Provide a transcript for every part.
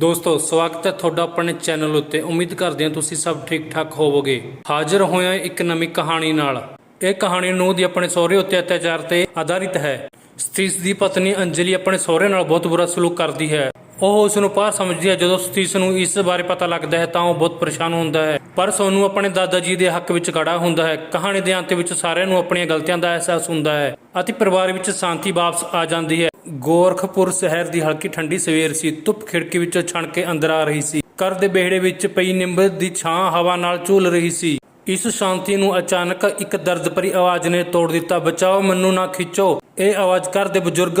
ਦੋਸਤੋ, ਸਵਾਗਤ ਹੈ ਤੁਹਾਡਾ ਆਪਣੇ ਚੈਨਲ ਉੱਤੇ। ਉਮੀਦ ਕਰਦੇ ਹਾਂ ਤੁਸੀਂ ਸਭ ਠੀਕ ਠਾਕ ਹੋਵੋਗੇ। ਹਾਜ਼ਰ ਹੋਇਆ ਇੱਕ ਨਵੀਂ ਕਹਾਣੀ ਨਾਲ। ਇਹ ਕਹਾਣੀ ਨੂੰ ਦੀ ਆਪਣੇ ਸਹੁਰੇ ਉੱਤੇ ਅਤਿਆਚਾਰ ਤੇ ਆਧਾਰਿਤ ਹੈ। ਸਤੀਸ਼ ਦੀ ਪਤਨੀ ਅੰਜਲੀ ਆਪਣੇ ਸਹੁਰੇ ਨਾਲ ਬਹੁਤ ਬੁਰਾ ਸਲੂਕ ਕਰਦੀ ਹੈ। ਉਹ ਉਸ ਨੂੰ ਪਾਰ ਸਮਝਦੀ ਹੈ। ਜਦੋਂ ਸਤੀਸ਼ ਨੂੰ ਇਸ ਬਾਰੇ ਪਤਾ ਲੱਗਦਾ ਹੈ ਤਾਂ ਉਹ ਬਹੁਤ ਪਰੇਸ਼ਾਨ ਹੁੰਦਾ ਹੈ। ਪਰ ਸੋਨੂੰ ਆਪਣੇ ਦਾਦਾ ਜੀ ਦੇ ਹੱਕ ਵਿੱਚ ਖੜਾ ਹੁੰਦਾ ਹੈ। ਕਹਾਣੀ ਦੇ ਅੰਤ ਵਿੱਚ ਸਾਰਿਆਂ ਨੂੰ ਆਪਣੀਆਂ ਗਲਤੀਆਂ ਦਾ ਅਹਿਸਾਸ ਹੁੰਦਾ ਹੈ ਅਤੇ ਪਰਿਵਾਰ ਵਿੱਚ ਸ਼ਾਂਤੀ ਵਾਪਸ ਆ ਜਾਂਦੀ ਹੈ। ਗੋਰਖਪੁਰ ਸ਼ਹਿਰ ਦੀ ਹਲਕੀ ਠੰਡੀ ਸਵੇਰ ਸੀ। ਧੁੱਪ ਖਿੜਕੀ ਵਿੱਚੋਂ ਛਣ ਕੇ ਅੰਦਰ ਆ ਰਹੀ ਸੀ। ਘਰ ਦੇ ਵਿਹੜੇ ਵਿੱਚ ਪਈ ਨਿੰਬ ਦੀ ਛਾਂ ਹਵਾ ਨਾਲ ਝੂਲ ਰਹੀ ਸੀ। ਇਸ ਸ਼ਾਂਤੀ ਨੂੰ ਅਚਾਨਕ ਇੱਕ ਦਰਦ ਭਰੀ ਆਵਾਜ਼ ਨੇ ਤੋੜ ਦਿੱਤਾ। ਬਚਾਓ, ਮੈਨੂੰ ਨਾ ਖਿੱਚੋ। ਇਹ ਆਵਾਜ਼ ਘਰ ਦੇ ਬਜ਼ੁਰਗ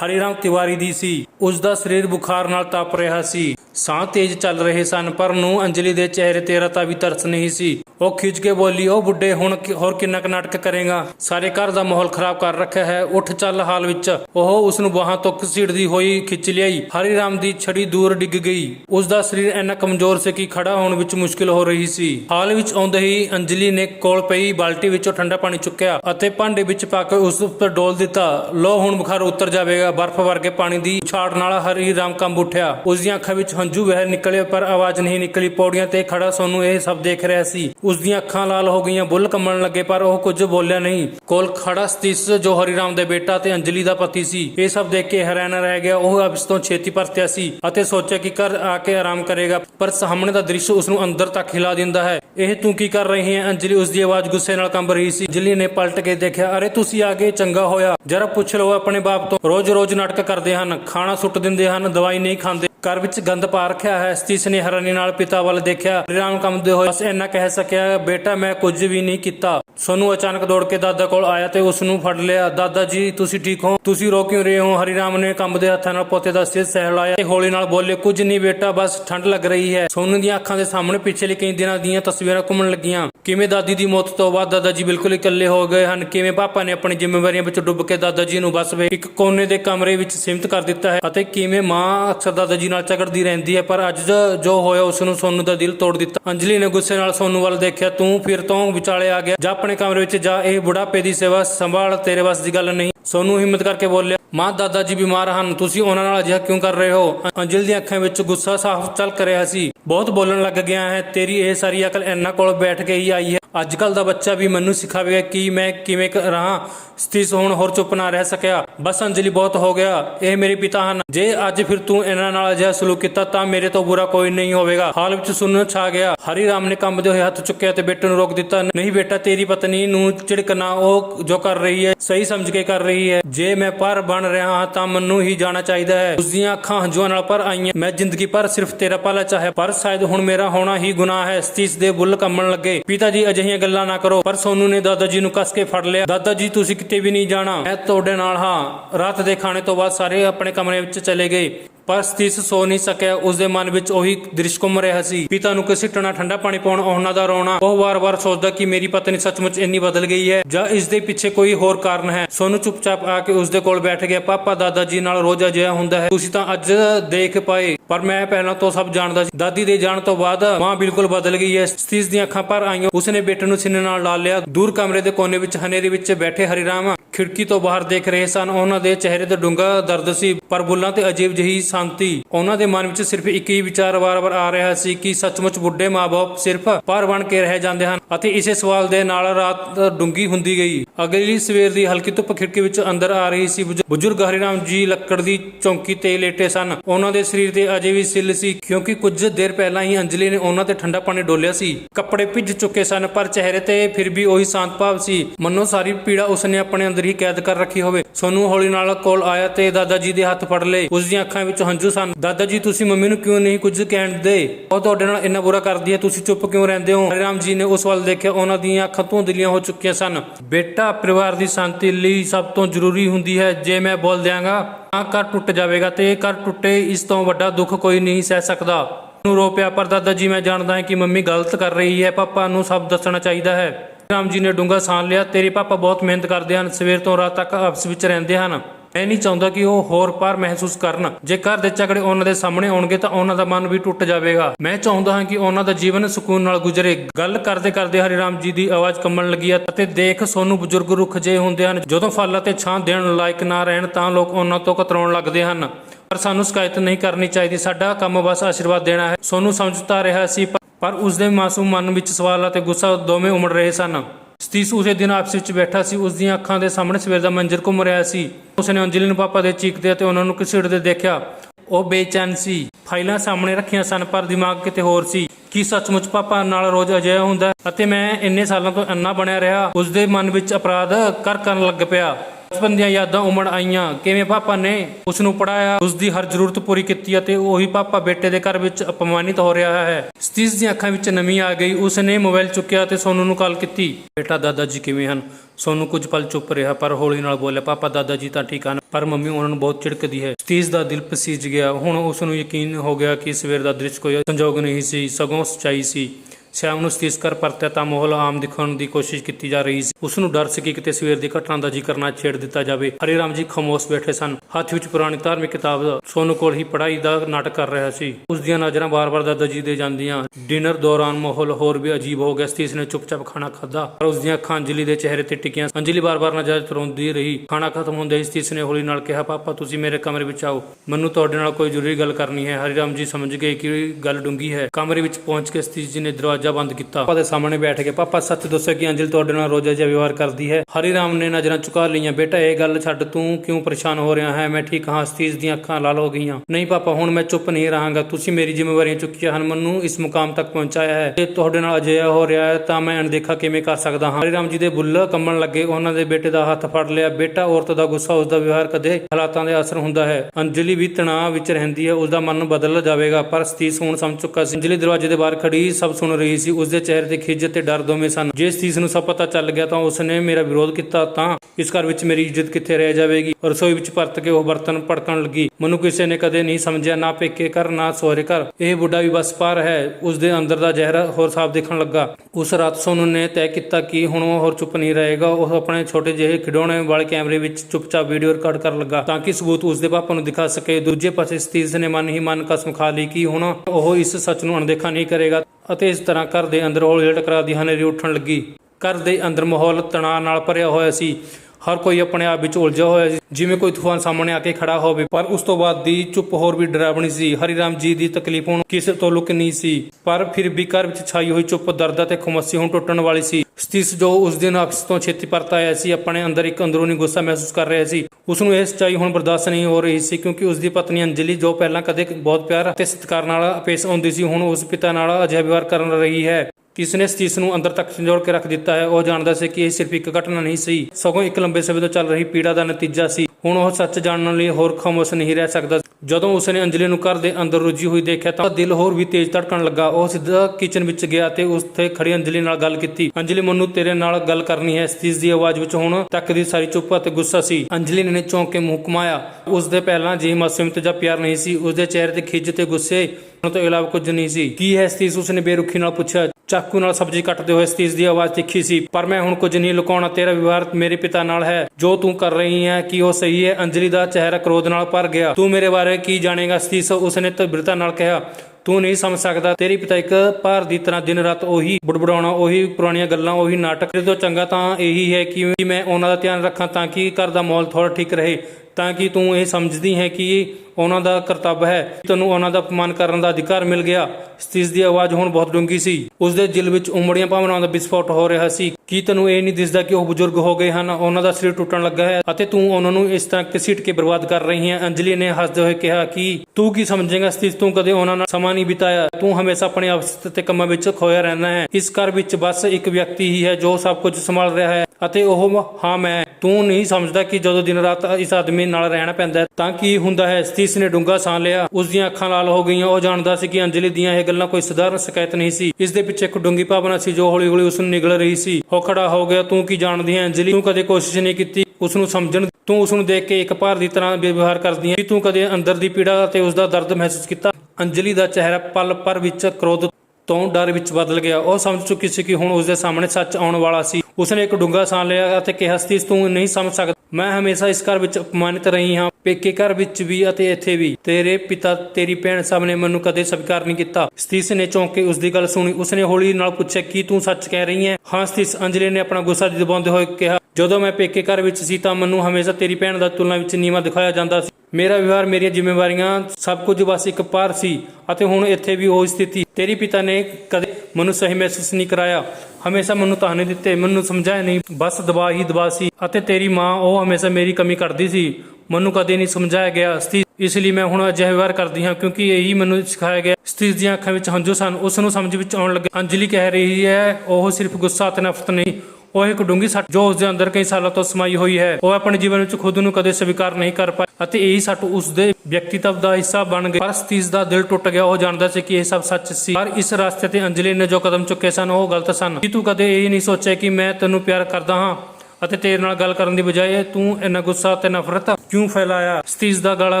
ਹਰੀਰਾਮ ਤਿਵਾਰੀ ਦੀ ਸੀ। ਉਸ ਦਾ ਸਰੀਰ ਬੁਖਾਰ ਨਾਲ ਤਪ ਰਿਹਾ ਸੀ। ਸਾਹ ਤੇਜ਼ ਚੱਲ ਰਹੇ ਸਨ, ਪਰ ਨੂੰ ਅੰਜਲੀ ਦੇ ਚਿਹਰੇ ਤੇ ਰਤਾ ਵੀ ਤਰਸ ਨਹੀਂ ਸੀ। ਉਹ ਖਿੱਚ ਕੇ ਬੋਲੀ, ਉਹ ਬੁੱਢੇ, ਹੁਣ ਹੋਰ ਕਿੰਨਾ ਕੁ ਨਾਟਕ ਕਰੇਗਾ? ਸਾਰੇ ਘਰ ਦਾ ਮਾਹੌਲ ਖਰਾਬ ਕਰ ਰੱਖਿਆ ਹੈ। ਉੱਠ ਚੱਲ ਹਾਲ ਵਿੱਚ। ਉਹ ਉਸ ਨੂੰ ਬਾਹਾਂ ਤੋਂ ਘਸੀੜਦੀ ਹੋਈ ਖਿੱਚ ਲਿਆਈ। ਹਰੀਰਾਮ ਦੀ ਛੜੀ ਦੂਰ ਡਿੱਗ ਗਈ। ਉਸ ਦਾ ਸਰੀਰ ਇੰਨਾ ਕਮਜ਼ੋਰ ਸੀ ਕਿ ਖੜਾ ਹੋਣ ਵਿੱਚ ਮੁਸ਼ਕਿਲ ਹੋ ਰਹੀ ਸੀ। ਹਾਲ ਵਿੱਚ ਆਉਂਦੇ ਹੀ ਅੰਜਲੀ ਨੇ ਕੋਲ ਪਈ ਬਾਲਟੀ ਵਿੱਚੋਂ ਠੰਡਾ ਪਾਣੀ ਚੁੱਕਿਆ ਅਤੇ ਭਾਂਡੇ ਵਿੱਚ ਪਾ ਕੇ ਉਸ ਉੱਪਰ ਡੋਲ ਦਿੱਤਾ। ਲੋ ਹੁਣ ਬੁਖਾਰ ਉਤਰ ਜਾਵੇਗਾ। ਬਰਫ਼ ਵਰਗੇ ਪਾਣੀ ਦੀ ਛਾੜ ਨਾਲ ਹਰੀ ਰਾਮ ਕੰਬ ਉੱਠਿਆ। ਉਸ ਦੀਆਂ ਅੱਖਾਂ ਵਿੱਚ ਹੰਝੂ ਵਹਿ ਨਿਕਲੇ ਪਰ ਆਵਾਜ਼ ਨਹੀਂ ਨਿਕਲੀ। ਪੌੜੀਆਂ ਤੇ ਖੜਾ ਸੋਨੂੰ ਇਹ ਸਭ ਦੇਖ ਰਿਹਾ ਸੀ। ਉਸ ਦੀਆਂ ਅੱਖਾਂ ਲਾਲ ਹੋ ਗਈਆਂ, ਬੁੱਲ ਕੰਬਣ ਲੱਗੇ ਪਰ ਉਹ ਕੁਝ ਬੋਲਿਆ ਨਹੀਂ। ਕੋਲ ਖੜਾ ਸਤੀਸ਼ ਜੋ ਹਰੀਰਾਮ ਦੇ ਬੇਟਾ ਤੇ ਅੰਜਲੀ ਦਾ ਪਤੀ ਸੀ। ਇਹ ਸਭ ਦੇਖ ਕੇ ਹੈਰਾਨ ਰਹਿ ਗਿਆ। ਉਹ ਅਬਸ ਤੋਂ ਛੇਤੀ ਪਰਤਿਆ ਸੀ ਅਤੇ ਸੋਚਿਆ ਕਿ ਘਰ ਆ ਕੇ ਆਰਾਮ ਕਰੇਗਾ, ਪਰ ਸਾਹਮਣੇ ਦਾ ਦ੍ਰਿਸ਼ ਉਸ ਨੂੰ ਅੰਦਰ ਤੱਕ ਹਿਲਾ ਦਿੰਦਾ ਹੈ। ਇਹ ਤੂੰ ਕੀ ਕਰ ਰਹੀ ਹੈ? ਅੰਜਲੀ ਉਸ ਦੀ ਆਵਾਜ਼ ਗੁੱਸੇ ਨਾਲ ਕੰਬ ਰਹੀ ਸੀ। ਅੰਜਲੀ ਨੇ ਪਲਟ ਕੇ ਦੇਖਿਆ, ਅਰੇ ਤੁਸੀਂ ਆ ਗਏ, ਚੰਗਾ ਹੋਇਆ। ਜਰਾ ਪੁੱਛ ਲਓ ਆਪਣੇ ਬਾਪ ਤੋਂ। ਰੋਜ਼-ਰੋਜ਼ ਨਾਟਕ ਕਰਦੇ ਹਨ, ਖਾਣਾ ਸੁੱਟ ਦਿੰਦੇ ਹਨ, ਦਵਾਈ ਨਹੀਂ ਖਾਂਦੇ। ਘਰ ਵਿੱਚ ਗੰਦ ਪਾ ਰੱਖਿਆ ਹੈ। ਸਤੀਸ਼ ਨੇ ਹੈਰਾਨੀ ਨਾਲ ਪਿਤਾ ਵੱਲ ਦੇਖਿਆ। ਰਿਰਾਮ ਕੰਮਦੇ ਹੋਏ। ਬਸ ਇੰਨਾ ਕਹਿ ਸਕਿਆ, ਬੇਟਾ, ਮੈਂ ਕੁਝ ਵੀ ਨਹੀਂ ਕੀਤਾ। ਸੋਨੂੰ ਅਚਾਨਕ ਦੌੜ ਕੇ ਦਾਦਾ ਕੋਲ ਆਇਆ ਤੇ ਉਸ ਨੂੰ ਫੜ ਲਿਆ। ਦਾਦਾ ਜੀ, ਤੁਸੀਂ ਠੀਕ ਹੋ? ਤੁਸੀਂ ਰੋ ਕਿਉਂ ਰਹੇ ਹੋ? ਹਰੀ ਰਾਮ ਨੇ ਕੰਬਦੇ ਹੱਥਾਂ ਨਾਲ ਪੋਤੇ ਦਾ ਸਿਰ ਸਹਿਲਾਇਆ ਤੇ ਹੌਲੀ ਨਾਲ ਬੋਲੇ, ਕੁਝ ਨਹੀਂ ਬੇਟਾ, ਬਸ ਠੰਡ ਲੱਗ ਰਹੀ ਹੈ। ਸੋਨੂੰ ਦੀਆਂ ਅੱਖਾਂ ਦੇ ਸਾਹਮਣੇ ਪਿਛਲੇ ਕਈ ਦਿਨਾਂ ਦੀਆਂ ਤਸਵੀਰਾਂ ਘੁੰਮਣ ਲੱਗੀਆਂ। ਕਿਵੇਂ ਦਾਦੀ ਦੀ ਮੌਤ ਤੋਂ ਬਾਅਦ ਦਾਦਾ ਜੀ ਬਿਲਕੁਲ ਇਕੱਲੇ ਹੋ ਗਏ ਹਨ? ਕਿਵੇਂ ਪਾਪਾ ਨੇ ਆਪਣੀ ਜ਼ਿੰਮੇਵਾਰੀਆਂ ਵਿੱਚ ਡੁੱਬ ਕੇ ਦਾਦਾ ਜੀ ਨੂੰ ਬਸ ਇੱਕ ਕੋਨੇ ਦੇ ਕਮਰੇ ਵਿੱਚ ਸੀਮਿਤ ਕਰ ਦਿੱਤਾ ਹੈ ਅਤੇ ਕਿਵੇਂ ਮਾਂ ਅਕਸਰ ਦਾਦਾ ਜੀ ਨਾਲ ਝਗੜਦੀ ਰਹਿੰਦੀ ਹੈ, ਪਰ ਅੱਜ ਜੋ ਹੋਇਆ ਉਸ ਨੂੰ ਸੋਨੂੰ ਦਾ ਦਿਲ ਤੋੜ ਦਿੱਤਾ। ਅੰਜਲੀ ਨੇ ਗੁੱਸੇ ਨਾਲ ਸੋਨੂੰ ਵੱਲ ਦੇਖਿਆ, ਤੂੰ ਫਿਰ ਤੋਂ ਵਿਚਾਲੇ ਆ ਗਿਆ। ਜਾ ਆਪਣੇ ਕਮਰੇ ਵਿੱਚ ਜਾ। ਇਹ ਬੁਢਾਪੇ ਦੀ ਸੇਵਾ ਸੰਭਾਲ। ਤੇਰੇ ਵੱਸ ਦੀ ਗੱਲ ਨਹੀਂ। ਸੋਨੂੰ ਹਿੰਮਤ ਕਰਕੇ ਬੋਲਿਆ, ਮਾਂ, ਦਾਦਾ ਜੀ ਬਿਮਾਰ ਹਨ, ਤੁਸੀਂ ਉਹਨਾਂ ਨਾਲ ਅਜਿਹਾ ਕਿਉਂ ਕਰ ਰਹੇ ਹੋ? ਅੰਜਲ ਦੀਆਂ ਅੱਖਾਂ ਵਿੱਚ ਗੁੱਸਾ ਸਾਫ਼ ਝਲਕ ਰਿਹਾ ਸੀ। ਬਹੁਤ ਬੋਲਣ ਲੱਗ ਗਿਆ ਹੈ, ਤੇਰੀ ਇਹ ਸਾਰੀ ਅਕਲ ਇਹਨਾਂ ਕੋਲ ਬੈਠ ਕੇ ਹੀ ਆਈ ਹੈ। ਅੱਜ ਕੱਲ ਦਾ ਬੱਚਾ ਵੀ ਮੈਨੂੰ ਸਿਖਾਵੇਗਾ ਕਿ ਮੈਂ ਕਿਵੇਂ ਕ- ਰਹਾਂ ਸਤੀਸ਼ ਹੋਰ ਚੁੱਪ ਨਾ ਰਹਿ ਸਕਿਆ। ਬਸ ਅੰਜਲੀ ਬਹੁਤ ਹੋ ਗਿਆ, ਇਹ ਮੇਰੇ ਪਿਤਾ ਹਨ। ਜੇ ਅੱਜ ਫਿਰ ਤੂੰ ਇਹਨਾਂ ਨਾਲ ਅਜਿਹਾ ਸਲੂਕ ਕੀਤਾ ਤਾਂ ਮੇਰੇ ਤੋਂ ਬੁਰਾ ਕੋਈ ਨਹੀਂ ਹੋਵੇਗਾ। ਹਾਲ ਵਿੱਚ ਸੁਣਨ ਛਾ ਗਿਆ। ਹਰੀ ਰਾਮ ਨੇ ਕੰਬਦੇ ਹੋਏ ਹੱਥ ਚੁੱਕਿਆ ਤੇ ਬੇਟੇ ਨੂੰ ਰੋਕ ਦਿੱਤਾ। ਨਹੀਂ ਬੇਟਾ, ਤੇਰੀ ਪਤਨੀ ਨੂੰ ਝਿੜਕਣਾ ਉਹ ਜੋ ਕਰ ਰਹੀ ਹੈ, ਸਹੀ ਸਮਝ ਕੇ ਕਰ ਰਹੀ ਹੈ। ਜੇ ਮੈਂ ਪਰ ਬਣ ਰਿਹਾ ਹਾਂ ਤਾਂ ਮੈਨੂੰ ਹੀ ਜਾਣਾ ਚਾਹੀਦਾ ਹੈ। ਉਸ ਦੀਆਂ ਅੱਖਾਂ ਹੰਝੂਆਂ ਨਾਲ ਭਰ ਆਈਆਂ। ਮੈਂ ਜ਼ਿੰਦਗੀ ਭਰ ਸਿਰਫ ਤੇਰਾ ਭਲਾ ਚਾਹਿਆ। ਪਰ ਸ਼ਾਇਦ ਹੁਣ ਮੇਰਾ ਹੋਣਾ ਹੀ ਗੁਨਾਹ ਹੈ। ਸਤੀਸ਼ ਦੇ ਬੁੱਲ ਕੰਬਣ ਲੱਗੇ। ਪਿਤਾ ਜੀ, ਅਜਿਹੀਆਂ ਗੱਲਾਂ ਨਾ ਕਰੋ। ਪਰ ਸੋਨੂ ਨੇ ਦਾਦਾ ਜੀ ਨੂੰ ਕੱਸ ਕੇ ਫੜ ਲਿਆ। ਦਾਦਾ ਜੀ, ਤੁਸੀਂ ਕਿਤੇ ਵੀ ਨਹੀਂ ਜਾਣਾ। ਮੈਂ ਤੁਹਾਡੇ ਨਾਲ ਹਾਂ। ਰਾਤ ਦੇ ਖਾਣੇ ਤੋਂ ਬਾਅਦ ਸਾਰੇ ਆਪਣੇ ਕਮਰੇ ਵਿੱਚ ਚਲੇ ਗਏ। ਪਰ ਸਤੀਸ਼ ਸੋ ਨਹੀਂ ਸਕਿਆ। ਉਸ ਦੇ ਮਨ ਵਿੱਚ ਉਹੀ ਦ੍ਰਿਸ਼ ਘੁੰਮ ਰਿਹਾ ਸੀ। ਪਿਤਾ ਨੂੰ ਘਸੀਟਣਾ ਠੰਡਾ ਪਾਣੀ ਪਾਉਣ ਉਹਨਾਂ ਦਾ ਰੋਣਾ। ਉਹ ਵਾਰ-ਵਾਰ ਸੋਚਦਾ ਕਿ ਮੇਰੀ ਪਤਨੀ ਸੱਚਮੁੱਚ ਇੰਨੀ ਬਦਲ ਗਈ ਹੈ ਜਾਂ ਇਸ ਦੇ ਪਿੱਛੇ ਕੋਈ ਹੋਰ ਕਾਰਨ ਹੈ। ਸੋਨੂੰ ਚੁੱਪਚਾਪ ਆ ਕੇ ਉਸ ਦੇ ਕੋਲ ਬੈਠ ਗਿਆ। ਪਾਪਾ ਦਾਦਾ ਜੀ ਨਾਲ ਰੋਜ਼ ਅਜਿਹਾ ਹੁੰਦਾ ਹੈ। ਤੁਸੀਂ ਤਾਂ ਅੱਜ ਦੇਖ ਪਾਏ। ਪਰ ਮੈਂ ਪਹਿਲਾਂ ਤੋਂ ਸਭ ਜਾਣਦਾ ਸੀ। ਦਾਦੀ ਦੇ ਜਾਣ ਤੋਂ ਬਾਅਦ ਮਾਂ ਬਿਲਕੁਲ ਬਦਲ ਗਈ ਹੈ। ਸਤੀਸ਼ ਦੀਆਂ ਅੱਖਾਂ ਭਰ ਆਈਆਂ। ਉਸਨੇ ਬੇਟੇ ਨੂੰ ਸੀਨੇ ਨਾਲ ਲਾ ਲਿਆ। ਦੂਰ ਕਮਰੇ ਦੇ ਕੋਨੇ ਵਿੱਚ, ਹਨੇਰੇ ਵਿੱਚ ਬੈਠੇ ਹਰੀਰਾਮ ਖਿੜਕੀ ਤੋਂ ਬਾਹਰ ਦੇਖ ਰਹੇ ਸਨ। ਉਹਨਾਂ ਦੇ ਚਿਹਰੇ ਤੇ ਡੂੰਘਾ ਦਰਦ ਸੀ, ਪਰ ਬੁੱਲਾਂ ਤੇ ਅਜੀਬ ਜਿਹੀ ਸ਼ਾਂਤੀ। ਉਹਨਾਂ ਦੇ ਮਨ ਵਿੱਚ ਸਿਰਫ ਇੱਕ ਹੀ ਵਿਚਾਰ ਵਾਰ-ਵਾਰ ਆ ਰਿਹਾ ਸੀ ਕਿ ਸੱਚਮੁੱਚ ਬੁੱਢੇ ਮਾਪੇ ਸਿਰਫ ਪਰ ਬਣ ਕੇ ਰਹਿ ਜਾਂਦੇ ਹਨ ਅਤੇ ਇਸੇ ਸਵਾਲ ਦੇ ਨਾਲ ਰਾਤ ਡੂੰਗੀ ਹੁੰਦੀ ਗਈ। ਅਗਲੀ ਸਵੇਰ ਦੀ ਹਲਕੀ ਧੁੱਪ ਖਿੜਕੀ ਵਿੱਚ ਅੰਦਰ ਆ ਰਹੀ ਸੀ। ਬਜ਼ੁ- ਬਜ਼ੁਰਗ ਹਰੀਰਾਮ ਜੀ ਲੱਕੜ ਦੀ ਚੌਂਕੀ ਤੇ ਲੇਟੇ ਸਨ। ਉਹਨਾਂ ਦੇ ਸਰੀਰ ਤੇ ਅਜੇ ਵੀ ਸਿੱਲ ਸੀ, ਕਿਉਂਕਿ ਕੁਝ ਦੇਰ ਪਹਿਲਾਂ ਹੀ ਅੰਜਲੀ ਨੇ ਉਹਨਾਂ ਤੇ ਠੰਡਾ ਪਾਣੀ ਡੋਲਿਆ ਸੀ। ਕੱਪੜੇ ਭਿੱਜ ਚੁੱਕੇ ਸਨ, ਪਰ ਚਿਹਰੇ ਤੇ ਫਿਰ ਵੀ ਉਹੀ ਸ਼ਾਂਤ ਭਾਵ ਸੀ। ਮੰਨੋ ਸਾਰੀ ਪੀੜਾ ਉਸਨੇ ਆਪਣੇ ਅੰਦਰ ਹੀ ਕੈਦ ਕਰ ਰੱਖੀ ਹੋਵੇ। ਸੋਨੂੰ ਹੌਲੀ ਨਾਲ ਕੋਲ ਆਇਆ ਤੇ ਦਾਦਾ ਜੀ ਦੇ ਹੱਥ ਫੜ ਲਏ। ਉਸ ਦੀਆਂ ਅੱਖਾਂ ਵਿੱਚ ਹੰਝੂ ਸਨ। ਦਾਦਾ ਜੀ, ਤੁਸੀਂ ਮੰਮੀ ਨੂੰ ਕਿਉਂ ਨਹੀਂ ਕੁਝ ਕਹਿਣ ਦੇ? ਉਹ ਤੁਹਾਡੇ ਨਾਲ ਇੰਨਾ ਬੁਰਾ ਕਰਦੀ ਹੈ, ਤੁਸੀਂ ਚੁੱਪ ਕਿਉਂ ਰਹਿੰਦੇ ਹੋ? ਹਰੀਰਾਮ ਜੀ ਨੇ ਉਸ ਵੱਲ ਦੇਖਿਆ, ਉਹਨਾਂ ਦੀਆਂ ਅੱਖਾਂ ਧੁੰਦਲੀਆਂ ਹੋ ਚੁੱਕੀਆਂ ਸਨ। ਬੇਟਾ, ਪਰਿਵਾਰ ਦੀ ਸ਼ਾਂਤੀ ਲਈ ਸਭ ਤੋਂ ਜ਼ਰੂਰੀ ਹੁੰਦੀ ਹੈ, ਜੇ ਮੈਂ ਬੋਲ ਦਿਆਂਗਾ, ਤਾਂ ਘਰ ਟੁੱਟ ਜਾਵੇਗਾ ਤੇ ਇਹ ਘਰ ਟੁੱਟੇ ਇਸ ਤੋਂ ਵੱਡਾ ਦੁੱਖ ਕੋਈ ਨਹੀਂ ਸਹਿ ਸਕਦਾ। ਨੂੰ ਰੋ ਪਿਆ, ਪਰ ਦਾਦਾ ਜੀ, ਮੈਂ ਜਾਣਦਾ ਹਾਂ ਕਿ ਮੰਮੀ ਗਲਤ ਕਰ ਰਹੀ ਹੈ, ਪਾਪਾ ਨੂੰ ਸਭ ਦੱਸਣਾ ਚਾਹੀਦਾ ਹੈ। ਰਾਮ ਜੀ ਨੇ ਡੂੰਗਾ ਸਾਹ ਲਿਆ। ਤੇਰੇ ਪਾਪਾ ਬਹੁਤ ਮਿਹਨਤ ਕਰਦੇ ਹਨ। ਸਵੇਰ ਤੋਂ ਰਾਤ ਤੱਕ ਆਪਸ ਵਿੱਚ ਰਹਿੰਦੇ ਹਨ। ਮੈਂ ਨਹੀਂ ਚਾਹੁੰਦਾ ਕਿ ਉਹ ਹੋਰ ਪਾਰ ਮਹਿਸੂਸ ਕਰਨ। ਜੇ ਘਰ ਦੇ ਝਗੜੇ ਉਹਨਾਂ ਦੇ ਸਾਹਮਣੇ ਆਉਣਗੇ ਤਾਂ ਉਹਨਾਂ ਦਾ ਮਨ ਵੀ ਟੁੱਟ ਜਾਵੇਗਾ। ਮੈਂ ਚਾਹੁੰਦਾ ਹਾਂ ਕਿ ਉਹਨਾਂ ਦਾ ਜੀਵਨ ਸਕੂਨ ਨਾਲ ਗੁਜ਼ਰੇ। ਗੱਲ ਕਰਦੇ ਕਰਦੇ ਹਰੀ ਰਾਮ ਜੀ ਦੀ ਆਵਾਜ਼ ਕੰਬਣ ਲੱਗੀ ਅਤੇ ਦੇਖ ਸੋਨੂੰ ਬਜ਼ੁਰਗ ਰੁੱਖ ਜੇ ਹੁੰਦੇ ਹਨ। ਜਦੋਂ ਫਲ ਅਤੇ ਛਾਂ ਦੇਣ ਲਾਇਕ ਨਾ ਰਹਿਣ ਤਾਂ ਲੋਕ ਉਹਨਾਂ ਤੋਂ ਕਤਰਾਉਣ ਲੱਗਦੇ ਹਨ। ਪਰ ਸਾਨੂੰ ਸ਼ਿਕਾਇਤ ਨਹੀਂ ਕਰਨੀ ਚਾਹੀਦੀ। ਸਾਡਾ ਕੰਮ ਬਸ ਆਸ਼ੀਰਵਾਦ ਦੇਣਾ ਹੈ। ਸੋਨੂੰ ਸਮਝਤਾ ਰਿਹਾ ਸੀ ਪਰ- ਪਰ ਉਸ ਦੇ ਮਾਸੂਮ ਮਨ ਵਿੱਚ ਸਵਾਲ ਅਤੇ ਗੁੱਸਾ ਦੋਵੇਂ ਉਮੜ ਰਹੇ ਸਨ। ਸਤੀਸ਼ ਉਸੇ ਦਿਨ ਆਪਸ ਵਿੱਚ ਬੈਠਾ ਸੀ ਉਸ ਦੀਆਂ ਅੱਖਾਂ ਦੇ ਸਾਹਮਣੇ ਸਵੇਰ ਦਾ ਮੰਜ਼ਰ ਘੁੰਮ ਰਿਹਾ ਸੀ। ਉਸਨੇ ਅੰਜਲੀ ਨੂੰ ਪਾਪਾ ਦੇ ਚੀਕਦੇ ਅਤੇ ਉਹਨਾਂ ਨੂੰ ਘਸੀੜਦੇ ਦੇਖਿਆ। ਉਹ ਬੇਚੈਨ ਸੀ। ਫਾਈਲਾਂ ਸਾਹਮਣੇ ਰੱਖੀਆਂ ਸਨ, ਪਰ ਦਿਮਾਗ ਕਿਤੇ ਹੋਰ ਸੀ। ਕੀ ਸੱਚਮੁੱਚ ਪਾਪਾ ਨਾਲ ਰੋਜ਼ ਅਜਿਹਾ ਹੁੰਦਾ ਅਤੇ ਮੈਂ ਇੰਨੇ ਸਾਲਾਂ ਤੋਂ ਅੰਨਾ ਬਣਿਆ ਰਿਹਾ। ਉਸ ਦੇ ਮਨ ਵਿੱਚ ਅਪਰਾਧ ਕਰ ਕਰਨ ਲੱਗ ਪਿਆ। ਬਚਪਨ ਯਾਦਾਂ ਉਮੜ ਆਈਆਂ। ਕਿਵੇਂ ਪਾਪਾ ਨੇ ਉਸ ਨੂੰ ਪੜਾਇਆ ਉਸ ਦੀ ਹਰ ਜ਼ਰੂਰਤ ਪੂਰੀ ਕੀਤੀ ਅਤੇ ਉਹੀ ਪਾਪਾ ਬੇਟੇ ਦੇ ਘਰ ਵਿੱਚ ਅਪਮਾਨਿਤ ਹੋ ਰਿਹਾ ਹੈ। ਸਤੀਸ਼ ਦੀਆਂ ਅੱਖਾਂ ਵਿੱਚ ਨਮੀ ਆ ਗਈ। ਉਸ ਨੇ ਮੋਬਾਈਲ ਚੁੱਕਿਆ ਤੇ ਸੋਨੂੰ ਨੂੰ ਕਾਲ ਕੀਤੀ। ਬੇਟਾ ਦਾਦਾ ਜੀ ਕਿਵੇਂ ਹਨ? ਸੋਨੂੰ ਕੁਝ ਪਲ ਚੁੱਪ ਰਿਹਾ, ਪਰ ਹੌਲੀ ਨਾਲ ਬੋਲਿਆ, ਪਾਪਾ ਦਾਦਾ ਜੀ ਤਾਂ ਠੀਕ ਹਨ, ਪਰ ਮੰਮੀ ਉਹਨਾਂ ਨੂੰ ਬਹੁਤ ਝਿੜਕਦੀ ਹੈ। ਸਤੀਸ਼ ਦਾ ਦਿਲ ਪਸੀਜ ਗਿਆ। ਹੁਣ ਉਸ ਨੂੰ ਯਕੀਨ ਹੋ ਗਿਆ ਕਿ ਸਵੇਰ ਦਾ ਦ੍ਰਿਸ਼ ਕੋਈ ਸੰਜੋਗ ਨਹੀਂ ਸੀ, ਸਗੋਂ ਸਚਾਈ ਸੀ। ਸ਼ਾਮ ਨੂੰ ਸਤੀਸ਼ ਕਰ ਪਰਤਿਆ ਤਾਂ ਮਾਹੌਲ ਆਮ ਦਿਖਾਉਣ ਦੀ ਕੋਸ਼ਿਸ਼ ਕੀਤੀ ਜਾ ਰਹੀ ਸੀ। ਉਸ ਨੂੰ ਡਰ ਸੀ ਕਿ ਕਿਤੇ ਸਵੇਰ ਦੀ ਘਟਨਾ ਦਾ ਜ਼ਿਕਰ ਨਾ ਛੇੜ ਦਿੱਤਾ ਜਾਵੇ। ਹਰੀ ਰਾਮ ਜੀ ਖਮੋਸ਼ ਬੈਠੇ ਸਨ। ਹੱਥ ਵਿੱਚ ਪੁਰਾਣੀ ਧਾਰਮਿਕ ਕਿਤਾਬ ਸੋਨੂੰ ਕੋਲ ਹੀ ਪੜ੍ਹਾਈ ਦਾ ਨਾਟਕ ਕਰ ਰਿਹਾ ਸੀ। ਉਸ ਦੀਆਂ ਨਜ਼ਰਾਂ ਬਾਰ-ਬਾਰ ਦਾਦਾ ਜੀ ਦੇ ਜਾਂਦੀਆਂ ਡਿਨਰ ਦੌਰਾਨ ਮਾਹੌਲ ਹੋਰ ਵੀ ਅਜੀਬ ਹੋ ਗਿਆ। ਸਤੀਸ਼ ਨੇ ਚੁੱਪਚਾਪ ਖਾਣਾ ਖਾਧਾ। ਪਰ ਉਸ ਦੀਆਂ ਅੱਖਾਂ ਅੰਜਲੀ ਦੇ ਚਿਹਰੇ ਤੇ ਟਿਕੀਆਂ ਅੰਜਲੀ ਬਾਰ-ਬਾਰ ਨਜ਼ਰ ਤਰੋਂਦੀ ਰਹੀ। ਖਾਣਾ ਖਤਮ ਹੁੰਦੇ ਹੀ ਸਤੀਸ਼ ਨੇ ਹੌਲੀ ਨਾਲ ਕਿਹਾ, ਪਾਪਾ, ਤੁਸੀਂ ਮੇਰੇ ਕਮਰੇ ਵਿੱਚ ਆਓ। ਮੈਨੂੰ ਤੁਹਾਡੇ ਨਾਲ ਕੋਈ ਜ਼ਰੂਰੀ ਗੱਲ ਕਰਨੀ ਹੈ। ਹਰੀ ਰਾਮ ਜੀ ਸਮਝ ਗਏ ਕਿ ਗੱਲ ਡੂੰਗੀ ਹੈ। ਕਮਰੇ ਵਿੱਚ ਪਹੁੰਚ ਕੇ ਸਤੀਸ਼ ਜੀ ਨੇ ਦਰਵਾਜ਼ਾ ਬੰਦ ਕੀਤਾ। ਪਾਪਾ ਦੇ ਸਾਹਮਣੇ ਬੈਠ ਕੇ, ਪਾਪਾ, ਸੱਚ ਦੱਸੋ ਕਿ ਅੰਜਲੀ ਤੁਹਾਡੇ ਨਾਲ ਰੋਜ਼ਾ ਜਿਹਾ ਵਿਵਹਾਰ ਕਰਦੀ ਹੈ? ਹਰੀ ਰਾਮ ਨੇ ਨਜ਼ਰਾਂ ਚੁਕਾ ਲਈਆਂ। ਬੇਟਾ, ਇਹ ਗੱਲ ਛੱਡ, ਤੂੰ ਕਿਉਂ ਪਰੇਸ਼ਾਨ ਹੋ ਰਿਹਾ ਹੈ? ਮੈਂ ਠੀਕ ਹਾਂ ਸਤੀਸ਼ ਦੀਆਂ ਅੱਖਾਂ ਲਾਲ ਹੋ ਗਈਆਂ। ਨਹੀਂ ਪਾਪਾ, ਹੁਣ ਮੈਂ ਚੁੱਪ ਨਹੀਂ ਰਹਾਂਗਾ। ਤੁਸੀਂ ਮੇਰੀ ਜ਼ਿੰਮੇਵਾਰੀਆਂ ਚੁੱਕੀਆਂ ਹਨ। ਮੈਨੂੰ ਇਸ ਮੁਕਾਮ ਤੱਕ ਪਹੁੰਚਾਇਆ ਹੈ। ਜੇ ਤੁਹਾਡੇ ਨਾਲ ਅਜਿਹਾ ਹੋ ਰਿਹਾ ਹੈ, ਤਾਂ ਮੈਂ ਅਣਦੇਖਾ ਕਿਵੇਂ ਕਰ ਸਕਦਾ ਹਾਂ? ਹਰੀ ਰਾਮ ਜੀ ਦੇ ਬੁੱਲ ਕੰਬਣ ਲੱਗੇ। ਉਹਨਾਂ ਦੇ ਬੇਟੇ ਦਾ ਹੱਥ ਫੜ ਲਿਆ। ਬੇਟਾ, ਔਰਤ ਦਾ ਗੁੱਸਾ ਉਸ ਦਾ ਵਿਵਹਾਰ ਕਦੇ ਹਾਲਾਤਾਂ ਦੇ ਅਸਰ ਹੁੰਦਾ ਹੈ। ਅੰਜਲੀ ਵੀ ਤਣਾਅ ਵਿੱਚ ਰਹਿੰਦੀ ਹੈ। ਉਸ ਦਾ ਮਨ ਬਦਲ ਜਾਵੇਗਾ, ਪਰ ਸਤੀਸ਼ ਹੁਣ ਸਮਝ ਚੁੱਕਾ ਸੀ। ਅੰਜਲੀ ਦਰਵਾਜ਼ੇ ਦੇ ਬਾਹਰ ਖੜੀ ਸਭ ਸੁਣ ਰਹੀ ਸੀ ਉਸ ਦੇ ਚਿਹਰੇ ਤੇ ਖਿਜਤ ਤੇ ਡਰ ਦੋਵੇਂ ਸਨ। ਜੇ ਸਤੀਸ਼ ਨੂੰ ਸਭ ਪਤਾ ਚੱਲ ਗਿਆ ਤਾਂ ਉਸਨੇ ਮੇਰਾ ਵਿਰੋਧ ਕੀਤਾ ਤਾਂ ਇਸ ਘਰ ਵਿੱਚ ਮੇਰੀ ਇੱਜ਼ਤ ਕਿੱਥੇ ਰਹਿ ਜਾਵੇਗੀ? ਰਸੋਈ ਵਿੱਚ ਪਰਤ ਕੇ ਉਹ ਬਰਤਨ ਪੜਕਣ ਲੱਗੀ। ਮੈਨੂੰ ਕਿਸੇ ਨੇ ਕਦੇ ਨਹੀਂ ਸਮਝਿਆ, ਨਾ ਪੇਕੇ ਘਰ, ਨਾ ਸਹੁਰੇ ਘਰ। ਇਹ ਬੁੱਢਾ ਵੀ ਬਸ ਪਾਰ ਹੈ। ਉਸ ਦੇ ਅੰਦਰ ਦਾ ਜ਼ਹਿਰ ਹੋਰ ਸਾਫ਼ ਦੇਖਣ ਲੱਗਾ। ਉਸ ਰਾਤ ਸੋਨੂੰ ਨੇ ਤੈਅ ਕੀਤਾ ਕਿ ਹੁਣ ਉਹ ਹੋਰ ਚੁੱਪ ਨਹੀਂ ਰਹੇਗਾ। ਉਹ ਆਪਣੇ ਛੋਟੇ ਜਿਹੇ ਖਿਡੌਣੇ ਵਾਲੇ ਕੈਮਰੇ ਵਿੱਚ ਚੁੱਪਚਾਪ ਵੀਡੀਓ ਰਿਕਾਰਡ ਕਰਨ ਲੱਗਾ ਤਾਂ ਕਿ ਸਬੂਤ ਉਸ ਦੇ ਪਾਪਾ ਨੂੰ ਦਿਖਾ ਸਕੇ। ਦੂਜੇ ਪਾਸੇ ਸਤੀਸ਼ ਨੇ ਮਨ ਹੀ ਮਨ ਕਸਮ ਖਾ ਲਈ ਕਿ ਹੁਣ ਉਹ ਇਸ ਸੱਚ ਨੂੰ ਅਣਦੇਖਾ ਨਹੀਂ ਕਰੇਗਾ। ਅਤੇ ਇਸ ਤਰ੍ਹਾਂ ਘਰ ਦੇ ਅੰਦਰ ਹੌਲੀ ਟਕਰਾ ਦੀ ਹਨੇਰੀ ਉੱਠਣ ਲੱਗੀ। ਘਰ ਦੇ ਅੰਦਰ ਮਾਹੌਲ ਤਣਾਅ ਨਾਲ ਭਰਿਆ ਹੋਇਆ ਸੀ। ਹਰ ਕੋਈ ਆਪਣੇ ਆਪ ਵਿੱਚ ਉਲਝਿਆ ਹੋਇਆ ਸੀ। ਜਿਵੇਂ ਕੋਈ ਤੂਫਾਨ ਸਾਹਮਣੇ ਆ ਕੇ ਖੜਾ ਹੋਵੇ। ਪਰ ਉਸ ਤੋਂ ਬਾਅਦ ਦੀ ਚੁੱਪ ਹੋਰ ਵੀ ਡਰਾਵਣੀ ਸੀ। ਹਰੀ ਰਾਮ ਜੀ ਦੀ ਤਕਲੀਫ ਹੁਣ ਕਿਸੇ ਤੋਂ ਲੁਕ ਨਹੀਂ ਸੀ? ਪਰ ਫਿਰ ਵੀ ਘਰ ਵਿੱਚ ਛਾਈ ਹੋਈ ਚੁੱਪ, ਦਰਦ ਅਤੇ ਖੁਮਸੀ ਹੁਣ ਟੁੱਟਣ ਵਾਲੀ ਸੀ। ਸਤੀਸ਼ ਜੋ ਉਸ ਦਿਨ ਆਫਿਸ ਤੋਂ ਛੇਤੀ ਪਰਤ ਆਇਆ ਸੀ, ਆਪਣੇ ਅੰਦਰ ਇੱਕ ਅੰਦਰੂਨੀ ਗੁੱਸਾ ਮਹਿਸੂਸ ਕਰ ਰਿਹਾ ਸੀ। ਉਸ ਨੂੰ ਇਹ ਸੱਚਾਈ ਹੁਣ ਬਰਦਾਸ਼ਤ ਨਹੀਂ ਹੋ ਰਹੀ ਸੀ ਕਿਉਂਕਿ ਉਸ ਦੀ ਪਤਨੀ ਅੰਜਲੀ ਜੋ ਪਹਿਲਾਂ ਕਦੇ ਬਹੁਤ ਪਿਆਰ ਅਤੇ ਸਤਿਕਾਰ ਨਾਲ ਪੇਸ਼ ਆਉਂਦੀ ਸੀ, ਹੁਣ ਉਸ ਪਿਤਾ ਨਾਲ ਅਜਿਹਾ ਵਿਵਹਾਰ ਕਰਨ ਰਹੀ ਹੈ। ਕਿਸ ਨੇ ਸਤੀਸ਼ ਨੂੰ ਅੰਦਰ ਤੱਕ ਸੰਜੋੜ ਕੇ ਰੱਖ ਦਿੱਤਾ ਹੈ, ਉਹ ਜਾਣਦਾ ਸੀ ਕਿ ਇਹ ਸਿਰਫ ਇੱਕ ਘਟਨਾ ਨਹੀਂ ਸੀ, ਸਗੋਂ ਇੱਕ ਲੰਬੇ ਸਮੇਂ ਤੋਂ ਚੱਲ ਰਹੀ ਪੀੜਾ ਦਾ ਨਤੀਜਾ ਸੀ। ਹੁਣ ਉਹ ਸੱਚ ਜਾਣਨ ਲਈ ਹੋਰ ਖਾਮੋਸ਼ ਨਹੀਂ ਰਹਿ ਸਕਦਾ। ਜਦੋਂ ਉਸਨੇ ਅੰਜਲੀ ਨੂੰ ਘਰ ਦੇ ਅੰਦਰ ਰੁੱਝੀ ਹੋਈ ਦੇਖਿਆ ਤਾਂ ਦਿਲ ਹੋਰ ਵੀ ਤੇਜ਼ ਧੜਕਣ ਲੱਗਾ। ਉਹ ਸਿੱਧਾ ਕਿਚਨ ਵਿੱਚ ਗਿਆ ਤੇ ਉੱਥੇ ਖੜੀ ਅੰਜਲੀ ਨਾਲ ਗੱਲ ਕੀਤੀ। ਅੰਜਲੀ, ਮੈਨੂੰ ਤੇਰੇ ਨਾਲ ਗੱਲ ਕਰਨੀ ਹੈ। ਸਤੀਸ਼ ਦੀ ਆਵਾਜ਼ ਵਿੱਚ ਹੁਣ ਤੱਕ ਦੀ ਸਾਰੀ ਚੁੱਪ ਅਤੇ ਗੁੱਸਾ ਸੀ। ਅੰਜਲੀ ਨੇ ਚੌਂਕ ਕੇ ਮੂੰਹ ਕਮਾਇਆ ਉਸ ਦੇ ਪਹਿਲਾਂ ਜੀ ਮਾਸੂਮੀਅਤ ਜਾਂ ਪਿਆਰ ਨਹੀਂ ਸੀ। ਉਸ ਦੇ ਚਿਹਰੇ ਤੇ ਖਿੱਚ ਤੇ ਗੁੱਸੇ ਤੋਂ ਇਲਾਵਾ ਕੁਝ ਨਹੀਂ ਸੀ। ਕੀ ਹੈ? ਸਤੀਸ਼ ਉਸਨੇ ਬੇਰੁਖੀ ਨਾਲ ਪੁੱਛਿਆ। ਚਾਕੂ ਨਾਲ ਸਬਜ਼ੀ ਕੱਟਦੇ ਹੋਏ ਸਤੀਸ਼ ਦੀ ਆਵਾਜ਼ ਤਿੱਖੀ ਸੀ, ਪਰ ਮੈਂ ਹੁਣ ਕੁਝ ਨਹੀਂ ਲੁਕਾਉਣਾ, ਤੇਰਾ ਵਿਵਹਾਰ ਮੇਰੇ ਪਿਤਾ ਨਾਲ ਹੈ। ਜੋ ਤੂੰ ਕਰ ਰਹੀ ਹੈ ਕਿ ਉਹ ਸਹੀ ਹੈ, ਅੰਜਲੀ ਦਾ ਚਿਹਰਾ ਕ੍ਰੋਧ ਨਾਲ ਭਰ ਗਿਆ। ਤੂੰ ਮੇਰੇ ਬਾਰੇ ਕੀ ਜਾਣੇਗਾ? ਸਤੀਸ਼ ਉਸਨੇ ਤਬਰਤਾ ਨਾਲ ਕਿਹਾ, ਤੂੰ ਨਹੀਂ ਸਮਝ ਸਕਦਾ, ਤੇਰੀ ਪਿਤਾ ਇੱਕ ਭਾਰ ਦੀ ਤਰ੍ਹਾਂ ਦਿਨ ਰਾਤ ਉਹੀ ਬੁੜਬੜਾਉਣਾ, ਉਹੀ ਪੁਰਾਣੀਆਂ ਗੱਲਾਂ, ਉਹੀ ਨਾਟਕ। ਤੋਂ ਚੰਗਾ ਤਾਂ ਇਹੀ ਹੈ ਕਿ ਮੈਂ ਉਹਨਾਂ ਦਾ ਧਿਆਨ ਰੱਖਾਂ ਤਾਂ ਕਿ ਘਰ ਦਾ ਮਾਹੌਲ ਥੋੜਾ ਠੀਕ ਰਹੇ, ਤਾਂ ਕਿ ਤੂੰ ਇਹ ਸਮਝਦੀ ਹੈ ਕਿ ਉਹਨਾਂ ਦਾ ਕਰਤੱਵ ਹੈ। ਤੁਹਾਨੂੰ ਉਹਨਾਂ ਦਾ ਅਪਮਾਨ ਕਰਨ ਦਾ ਅਧਿਕਾਰ ਮਿਲ ਗਿਆ। ਸਤੀਸ਼ ਦੀ ਆਵਾਜ਼ ਹੁਣ ਬਹੁਤ ਡੂੰਗੀ ਸੀ। ਉਸ ਦੇ ਦਿਲ ਵਿੱਚ ਉਮੜੀਆਂ ਭਾਵਨਾਵਾਂ ਦਾ ਵਿਸਫੋਟ ਹੋ ਰਿਹਾ ਸੀ। ਕੀ ਤੈਨੂੰ ਇਹ ਨਹੀਂ ਦਿਸਦਾ ਕਿ ਉਹ ਬਜ਼ੁਰਗ ਹੋ ਗਏ ਹਨ? ਉਹਨਾਂ ਦਾ ਸਰੀਰ ਟੁੱਟਣ ਲੱਗਾ ਹੈ ਅਤੇ ਤੂੰ ਉਹਨਾਂ ਨੂੰ ਇਸ ਤਰ੍ਹਾਂ ਘਸੀਟ ਕੇ ਬਰਬਾਦ ਕਰ ਰਹੀ ਹੈ। ਅੰਜਲੀ ਨੇ ਹੱਸਦੇ ਹੋਏ ਕਿਹਾ ਕਿ ਤੂੰ ਕੀ ਸਮਝੇਗਾ ਸਤੀਸ਼? ਤੂੰ ਕਦੇ ਉਹਨਾਂ ਨਾਲ ਸਮਾਂ ਨਹੀਂ ਬਿਤਾਇਆ। ਤੂੰ ਹਮੇਸ਼ਾ ਆਪਣੇ ਆਪਸ ਤੇ ਕੰਮਾਂ ਵਿੱਚ ਖੋਇਆ ਰਹਿੰਦਾ ਹੈ। ਇਸ ਘਰ ਵਿੱਚ ਬਸ ਇੱਕ ਵਿਅਕਤੀ ਹੀ ਹੈ ਜੋ ਸਭ ਕੁਝ ਸੰਭਾਲ ਰਿਹਾ ਹੈ ਅਤੇ ਉਹ ਹਾਂ, ਮੈਂ। ਤੂੰ ਨਹੀਂ ਸਮਝਦਾ ਕਿ ਜਦੋਂ ਦਿਨ ਰਾਤ ਇਸ ਆਦਮੀ ਨਾਲ ਰਹਿਣਾ ਪੈਂਦਾ ਤਾਂ ਕੀ ਹੁੰਦਾ ਹੈ? ਸਤੀਸ਼ ਨੇ ਡੂੰਗਾ ਸਾਹ ਲਿਆ। ਉਸ ਦੀਆਂ ਅੱਖਾਂ ਲਾਲ ਹੋ ਗਈਆਂ। ਉਹ ਜਾਣਦਾ ਸੀ ਕਿ ਅੰਜਲੀ ਦੀਆਂ ਇਹ ਗੱਲਾਂ ਕੋਈ ਸਧਾਰਨ ਸ਼ਿਕਾਇਤ ਨਹੀਂ ਸੀ। ਇਸ ਦੇ ਪਿੱਛੇ ਇੱਕ ਡੂੰਗੀ ਭਾਵਨਾ ਸੀ ਜੋ ਹੌਲੀ ਹੌਲੀ ਉਸ ਨੂੰ ਨਿਗਲ ਰਹੀ ਸੀ। ਉਹ ਖੜਾ ਹੋ ਗਿਆ, ਤੂੰ ਕੀ ਜਾਣਦੀ ਹੈ ਅੰਜਲੀ? ਤੂੰ ਕਦੇ ਕੋਸ਼ਿਸ਼ ਨਹੀਂ ਕੀਤੀ। ਉਸ ਨੂੰ ਸਮਝਣ ਤੂੰ ਉਸ ਨੂੰ ਦੇਖ ਕੇ ਇੱਕ ਭਾਰ ਦੀ ਤਰ੍ਹਾਂ ਵਿਵਹਾਰ ਕਰਦੀ ਹੈ ਤੂੰ ਕਦੇ ਅੰਦਰ ਦੀ ਪੀੜਾ ਅਤੇ ਉਸ ਦਾ ਦਰਦ ਮਹਿਸੂਸ ਕੀਤਾ? ਅੰਜਲੀ ਦਾ ਚਿਹਰਾ ਪਲ ਪਰ ਵਿੱਚ ਕ੍ਰੋਧ ਤੋਂ ਡਰ ਵਿੱਚ ਬਦਲ ਗਿਆ। ਉਹ ਸਮਝ ਚੁੱਕੀ ਸੀ ਕਿ ਹੁਣ ਉਸ ਦੇ ਸਾਹਮਣੇ ਸੱਚ ਆਉਣ ਵਾਲਾ ਸੀ। ਉਸਨੇ ਇੱਕ ਡੂੰਘਾ ਸਾਹ ਲਿਆ ਅਤੇ ਕਿਹਾ ਸਤੀਸ਼ ਤੂੰ ਨਹੀਂ ਸਮਝ ਸਕਦਾ। ਮੈਂ ਹਮੇਸ਼ਾ ਇਸ ਘਰ ਵਿੱਚ ਅਪਮਾਨਿਤ ਰਹੀ ਹਾਂ। ਪੇਕੇ ਘਰ ਵਿੱਚ ਵੀ ਅਤੇ ਇੱਥੇ ਵੀ। ਤੇਰੇ ਪਿਤਾ, ਤੇਰੀ ਭੈਣ ਸਭ ਨੇ ਮੈਨੂੰ ਕਦੇ ਸਵੀਕਾਰ ਨਹੀਂ ਕੀਤਾ। ਸਤੀਸ਼ ਨੇ ਚੌਂਕ ਕੇ ਉਸ ਦੀ ਗੱਲ ਸੁਣੀ। ਉਸਨੇ ਹੌਲੀ ਨਾਲ ਪੁੱਛਿਆ, ਕੀ ਤੂੰ ਸੱਚ ਕਹਿ ਰਹੀ ਹੈ? ਹਾਂ ਸਤੀਸ਼ ਅੰਜਲੀ ਨੇ ਆਪਣਾ ਗੁੱਸਾ ਦਬਾਉਂਦੇ ਹੋਏ ਕਿਹਾ, ਜਦੋਂ ਮੈਂ ਪੇਕੇ ਘਰ ਵਿੱਚ ਸੀ ਤਾਂ ਮੈਨੂੰ ਹਮੇਸ਼ਾ ਤੇਰੀ ਭੈਣ ਦਾ ਤੁਲਨਾ ਵਿੱਚ ਨੀਵਾ ਦਿਖਾਇਆ ਜਾਂਦਾ ਸੀ। ਮੇਰਾ ਵਿਵਹਾਰ, ਮੇਰੀਆਂ ਜ਼ਿੰਮੇਵਾਰੀਆਂ ਸਭ ਕੁਝ ਬਸ ਇੱਕ ਪਾਰ ਸੀ ਅਤੇ ਹੁਣ ਇੱਥੇ ਵੀ ਉਹ ਸਥਿਤੀ। ਤੇਰੀ ਪਿਤਾ ਨੇ ਕਦੇ ਮੈਨੂੰ ਸਹੀ ਮਹਿਸੂਸ ਨਹੀਂ ਕਰਾਇਆ। ਹਮੇਸ਼ਾ ਮੈਨੂੰ ਤਾਹਨੇ ਦਿੱਤੇ, ਮੈਨੂੰ ਸਮਝਾਇਆ ਨਹੀਂ। ਬਸ ਦਬਾ ਹੀ ਦਬਾ ਸੀ ਅਤੇ ਤੇਰੀ ਮਾਂ, ਉਹ ਹਮੇਸ਼ਾ ਮੇਰੀ ਕਮੀ ਕਰਦੀ ਸੀ। ਮੈਨੂੰ ਕਦੇ ਨਹੀਂ ਸਮਝਾਇਆ ਗਿਆ ਸਥਿਤੀ ਇਸ ਲਈ ਮੈਂ ਹੁਣ ਅਜਿਹਾ ਵਿਵਹਾਰ ਕਰਦੀ ਹਾਂ ਕਿਉਂਕਿ ਇਹੀ ਮੈਨੂੰ ਸਿਖਾਇਆ ਗਿਆ। ਸਥਿਤੀ ਦੀਆਂ ਅੱਖਾਂ ਵਿੱਚ ਹੰਝੂ ਸਨ, ਉਸ ਨੂੰ ਸਮਝ ਵਿੱਚ ਆਉਣ ਲੱਗਾ। ਅੰਜਲੀ ਕਹਿ ਰਹੀ ਹੈ, ਉਹ ਸਿਰਫ ਗੁੱਸਾ ਅਤੇ ਨਫ਼ਰਤ ਨਹੀਂ ਉਹ ਇੱਕ ਡੂੰਗੀ ਸੱਟ ਜੋ ਉਸ ਦੇ ਅੰਦਰ ਕਈ ਸਾਲਾਂ ਤੋਂ ਸਮਾਈ ਹੋਈ ਹੈ। ਉਹ ਆਪਣੇ ਜੀਵਨ ਵਿੱਚ ਖੁਦ ਨੂੰ ਕਦੇ ਸਵੀਕਾਰ ਨਹੀਂ ਕਰ ਪਾਇਆ ਅਤੇ ਇਹੀ ਸੱਟ ਉਸ ਦੇ ਵਿਅਕਤੀਤਵ ਦਾ ਹਿੱਸਾ ਬਣ ਗਈ। ਪਰ ਸਤੀਸ਼ ਦਾ ਦਿਲ ਟੁੱਟ ਗਿਆ। ਉਹ ਜਾਣਦਾ ਸੀ ਕਿ ਇਹ ਸਭ ਸੱਚ ਸੀ। ਪਰ ਇਸ ਰਸਤੇ ਤੇ ਅੰਜਲੀ ਨੇ ਜੋ ਕਦਮ ਚੁੱਕੇ ਸਨ, ਉਹ ਗਲਤ ਸਨ। ਕੀ ਤੂੰ ਕਦੇ ਇਹ ਨਹੀਂ ਸੋਚਿਆ ਕਿ ਮੈਂ ਤੈਨੂੰ ਪਿਆਰ ਕਰਦਾ ਹਾਂ? ਅਤੇ ਤੇਰੇ ਨਾਲ ਗੱਲ ਕਰਨ ਦੀ ਬਜਾਏ ਤੂੰ ਇੰਨਾ ਗੁੱਸਾ ਤੇ ਨਫ਼ਰਤ ਕਿਉਂ ਫੈਲਾਇਆ? ਸਤੀਸ਼ ਦਾ ਗਾਲਾ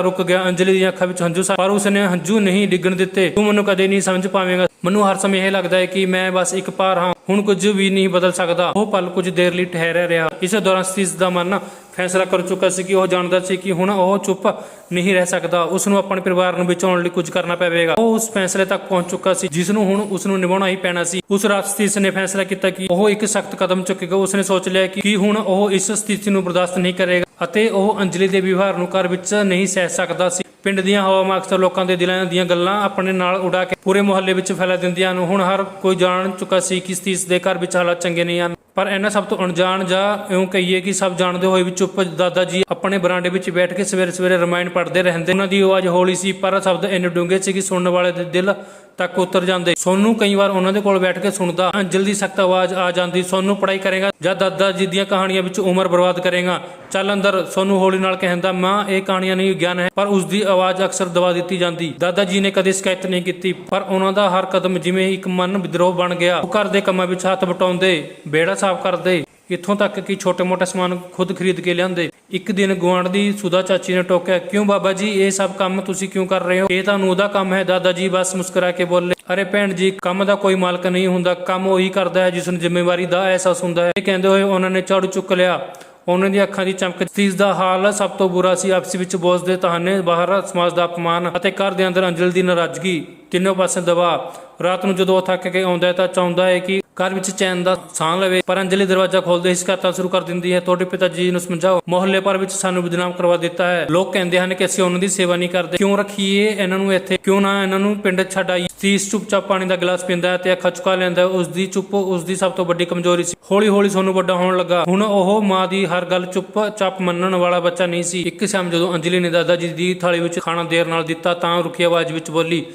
ਰੁਕ ਗਿਆ, ਅੰਜਲੀ ਦੀਆਂ ਅੱਖਾਂ ਵਿੱਚ ਹੰਝੂ ਸਨ ਪਰ ਉਸਨੇ ਹੰਝੂ ਨਹੀਂ ਡਿੱਗਣ ਦਿੱਤੇ। ਤੂੰ ਮੈਨੂੰ ਕਦੇ ਨਹੀਂ ਸਮਝ ਪਾਵੇਂਗਾ। ਮੈਨੂੰ ਹਰ ਸਮੇਂ ਇਹ ਲੱਗਦਾ ਹੈ ਕਿ ਮੈਂ ਬਸ ਇੱਕ ਪਾਰ ਹਾਂ। ਹੁਣ ਕੁਝ ਵੀ ਨਹੀਂ ਬਦਲ ਸਕਦਾ। ਉਹ ਪਲ ਕੁਝ ਦੇਰ ਲਈ ਠਹਿਰਿਆ ਰਿਹਾ। ਇਸੇ ਦੌਰਾਨ ਸਤੀਸ਼ ਦਾ ਮਨ ਫੈਸਲਾ ਕਰ ਚੁੱਕਾ ਸੀ ਕਿ ਉਹ ਜਾਣਦਾ ਸੀ ਕਿ ਹੁਣ ਉਹ ਚੁੱਪ ਨਹੀਂ ਰਹਿ ਸਕਦਾ। ਉਸ ਨੂੰ ਆਪਣੇ ਪਰਿਵਾਰ ਨੂੰ ਬਚਾਉਣ ਲਈ ਕੁਝ ਕਰਨਾ ਪਵੇਗਾ। ਉਹ ਉਸ ਫੈਸਲੇ ਤੱਕ ਪਹੁੰਚ ਚੁੱਕਾ ਸੀ ਜਿਸ ਨੂੰ ਹੁਣ ਉਸ ਨੂੰ ਨਿਭਾਉਣਾ ਹੀ ਪੈਣਾ ਸੀ। ਉਸ ਰਾਤ ਸਤੀਸ਼ ਨੇ ਫੈਸਲਾ ਕੀਤਾ ਕਿ ਉਹ ਇੱਕ ਸਖਤ ਕਦਮ ਚੁੱਕੇਗਾ। ਉਸ ਨੇ ਸੋਚ ਲਿਆ ਕਿ ਹੁਣ ਉਹ ਇਸ ਸਥਿਤੀ ਨੂੰ ਬਰਦਾਸ਼ਤ ਨਹੀਂ ਕਰੇਗਾ। ਅਤੇ ਉਹ ਅੰਜਲੀ ਦੇ ਵਿਵਹਾਰ ਨੂੰ ਘਰ ਵਿੱਚ ਨਹੀਂ ਸਹਿ ਸਕਦਾ ਸੀ। ਪਿੰਡ ਦੀਆਂ ਹਵਾਵਾਂ ਅਕਸਰ ਲੋਕਾਂ ਦੇ ਦਿਲਾਂ ਦੀਆਂ ਗੱਲਾਂ ਆਪਣੇ ਨਾਲ ਉਡਾ ਕੇ ਪੂਰੇ ਮੁਹੱਲੇ ਵਿੱਚ ਫੈਲਾ ਦਿੰਦੀਆਂ ਹਨ। ਹੁਣ ਹਰ ਕੋਈ ਜਾਣ ਚੁੱਕਾ ਸੀ ਕਿ ਸਤੀਸ਼ ਦੇ ਘਰ ਵਿੱਚ ਹਾਲਾਤ ਚੰਗੇ ਨਹੀਂ ਹਨ। ਪਰ ਇਹਨਾਂ ਸਭ ਤੋਂ ਅਣਜਾਣ ਜਾਂ ਇਉਂ ਕਹੀਏ ਕਿ ਸਭ ਜਾਣਦੇ ਹੋਏ ਵੀ ਚੁੱਪ ਦਾਦਾ ਜੀ ਆਪਣੇ ਬਰਾਂਡੇ ਵਿੱਚ ਬੈਠ ਕੇ ਸਵੇਰੇ ਸਵੇਰੇ ਰਮਾਇਣ ਪੜ੍ਹਦੇ ਰਹਿੰਦੇ। ਉਹਨਾਂ ਦੀ ਆਵਾਜ਼ ਹੌਲੀ ਸੀ, ਪਰ ਸ਼ਬਦ ਇੰਨੇ ਡੂੰਘੇ ਸੀ ਕਿ ਸੁਣਨ ਵਾਲੇ ਦੇ ਦਿਲ ਤੱਕ ਉਤਰ ਜਾਂਦੇ। ਸੋਨੂੰ ਕਈ ਵਾਰ ਉਹਨਾਂ ਦੇ ਕੋਲ ਬੈਠ ਕੇ ਸੁਣਦਾ ਅੰਜਲ ਦੀ ਸਖਤ ਆਵਾਜ਼ ਆ ਜਾਂਦੀ, ਸੋਨੂੰ ਪੜਾਈ ਕਰੇਗਾ ਜਾਂ ਦਾਦਾ ਜੀ ਦੀਆਂ ਕਹਾਣੀਆਂ ਵਿੱਚ ਉਮਰ ਬਰਬਾਦ ਕਰੇਗਾ। ਚੱਲ ਅੰਦਰ, ਸੋਨੂੰ ਹੌਲੀ ਨਾਲ ਕਹਿੰਦਾ, ਮਾਂ, ਇਹ ਕਹਾਣੀਆਂ ਨਹੀਂ, ਗਿਆਨ ਹੈ। ਪਰ ਉਸ ਦੀ ਆਵਾਜ਼ ਅਕਸਰ ਦਬਾ ਦਿੱਤੀ ਜਾਂਦੀ। ਦਾਦਾ ਜੀ ਨੇ ਕਦੇ ਸ਼ਿਕਾਇਤ ਨਹੀਂ ਕੀਤੀ, ਪਰ ਉਹਨਾਂ ਦਾ ਹਰ ਕਦਮ ਜਿਵੇਂ ਇੱਕ ਮਨ ਵਿਦਰੋਹ ਬਣ ਗਿਆ। ਉਹ ਘਰ ਦੇ ਕੰਮਾਂ ਵਿੱਚ ਹੱਥ ਵਟਾਉਂਦੇ, ਵਿਹੜਾ ਸਾਫ਼ ਕਰਦੇ। ਇੱਥੋਂ ਤੱਕ ਕਿ ਛੋਟੇ-ਮੋਟੇ ਸਮਾਨ ਖੁਦ ਖਰੀਦ ਕੇ ਲਿਆਂਦੇ ਇੱਕ ਦਿਨ ਗੁਆਂਢ ਦੀ ਸੁਦਾ ਚਾਚੀ ਨੇ ਟੋਕਿਆ, ਕਿਉਂ ਬਾਬਾ ਜੀ, ਇਹ ਸਭ ਕੰਮ ਤੁਸੀਂ ਕਿਉਂ ਕਰ ਰਹੇ ਹੋ? ਇਹ ਤੁਹਾਨੂੰ ਉਹਦਾ ਕੰਮ ਹੈ, ਦਾਦਾ ਜੀ ਬਸ ਮੁਸਕਰਾ ਕੇ ਬੋਲੇ, ਅਰੇ ਭੈਣ ਜੀ, ਕੰਮ ਦਾ ਕੋਈ ਮਾਲਕ ਨਹੀਂ ਹੁੰਦਾ, ਕੰਮ ਉਹੀ ਕਰਦਾ ਹੈ ਜਿਸ ਨੂੰ ਜ਼ਿੰਮੇਵਾਰੀ ਦਾ ਅਹਿਸਾਸ ਹੁੰਦਾ ਹੈ। ਇਹ ਕਹਿੰਦੇ ਹੋਏ ਉਹਨਾਂ ਨੇ ਝਾੜੂ ਚੁੱਕ ਲਿਆ। ਉਹਨਾਂ ਦੀਆਂ ਅੱਖਾਂ ਦੀ ਚਮਕ ਤੀਜ਼ ਦਾ ਹਾਲ ਸਭ ਤੋਂ ਬੁਰਾ ਸੀ, ਆਪਸ ਵਿੱਚ ਬੋਝ ਦੇ ਤਾਹਨੇ, ਬਾਹਰ ਸਮਾਜ ਦਾ ਅਪਮਾਨ ਅਤੇ ਘਰ ਦੇ ਅੰਦਰ ਅੰਜਲ ਦੀ ਨਾਰਾਜ਼ਗੀ, ਤਿੰਨੋਂ ਪਾਸੇ ਦਬਾਅ। ਰਾਤ ਨੂੰ ਜਦੋਂ ਉਹ ਥੱਕ ਕੇ ਆਉਂਦਾ ਹੈ ਤਾਂ ਚਾਹੁੰਦਾ ਹੈ ਕਿ ਘਰ ਵਿੱਚ ਚੈਨ ਦਾ ਸਾਹ ਲਵੇ, ਪਰ ਅੰਜਲੀ ਦਰਵਾਜ਼ਾ ਖੋਲਦੇ ਹੀ ਸ਼ਿਕਾਇਤਾਂ ਸ਼ੁਰੂ ਕਰ ਦਿੰਦੀ ਹੈ। ਤੁਹਾਡੇ ਪਿਤਾ ਜੀ ਨੂੰ ਸਮਝਾਓ। ਮੁਹੱਲੇ ਪਰ ਵਿੱਚ ਸਾਨੂੰ ਬਦਨਾਮ ਕਰਵਾ ਦਿੱਤਾ ਹੈ। ਲੋਕ ਕਹਿੰਦੇ ਹਨ ਕਿ ਅਸੀਂ ਉਹਨਾਂ ਦੀ ਸੇਵਾ ਨਹੀਂ ਕਰਦੇ। ਕਿਉਂ ਰੱਖੀਏ ਇਹਨਾਂ ਨੂੰ ਇੱਥੇ? ਕਿਉਂ ਨਾ ਇਹਨਾਂ ਨੂੰ ਪਿੰਡ ਛੱਡ ਆਈਏ? ਤੀਸ ਚੁੱਪਚਾਪ ਪਾਣੀ ਦਾ ਗਲਾਸ ਪੀਂਦਾ ਹੈ ਤੇ ਅੱਖਾਂ ਚੁਕਾ ਲੈਂਦਾ ਹੈ। ਉਸ ਦੀ ਚੁੱਪ ਉਸ ਦੀ ਸਭ ਤੋਂ ਵੱਡੀ ਕਮਜ਼ੋਰੀ ਸੀ। ਹੌਲੀ ਹੌਲੀ ਸਾਨੂੰ ਵੱਡਾ ਹੋਣ ਲੱਗਾ। ਹੁਣ ਉਹ ਮਾਂ ਦੀ ਹਰ ਗੱਲ ਚੁੱਪ ਚਾਪ ਮੰਨਣ ਵਾਲਾ ਬੱਚਾ ਨਹੀਂ ਸੀ। ਇੱਕ ਸ਼ਾਮ ਜਦੋਂ ਅੰਜਲੀ ਨੇ ਦਾਦਾ ਜੀ ਦੀ ਥਾਲੀ ਵਿੱਚ ਖਾਣਾ ਦੇਰ ਨਾਲ ਦਿੱਤਾ ਤਾਂ ਰੁਕੀ ਆਵਾਜ਼ ਵਿੱਚ ਬੋਲੀ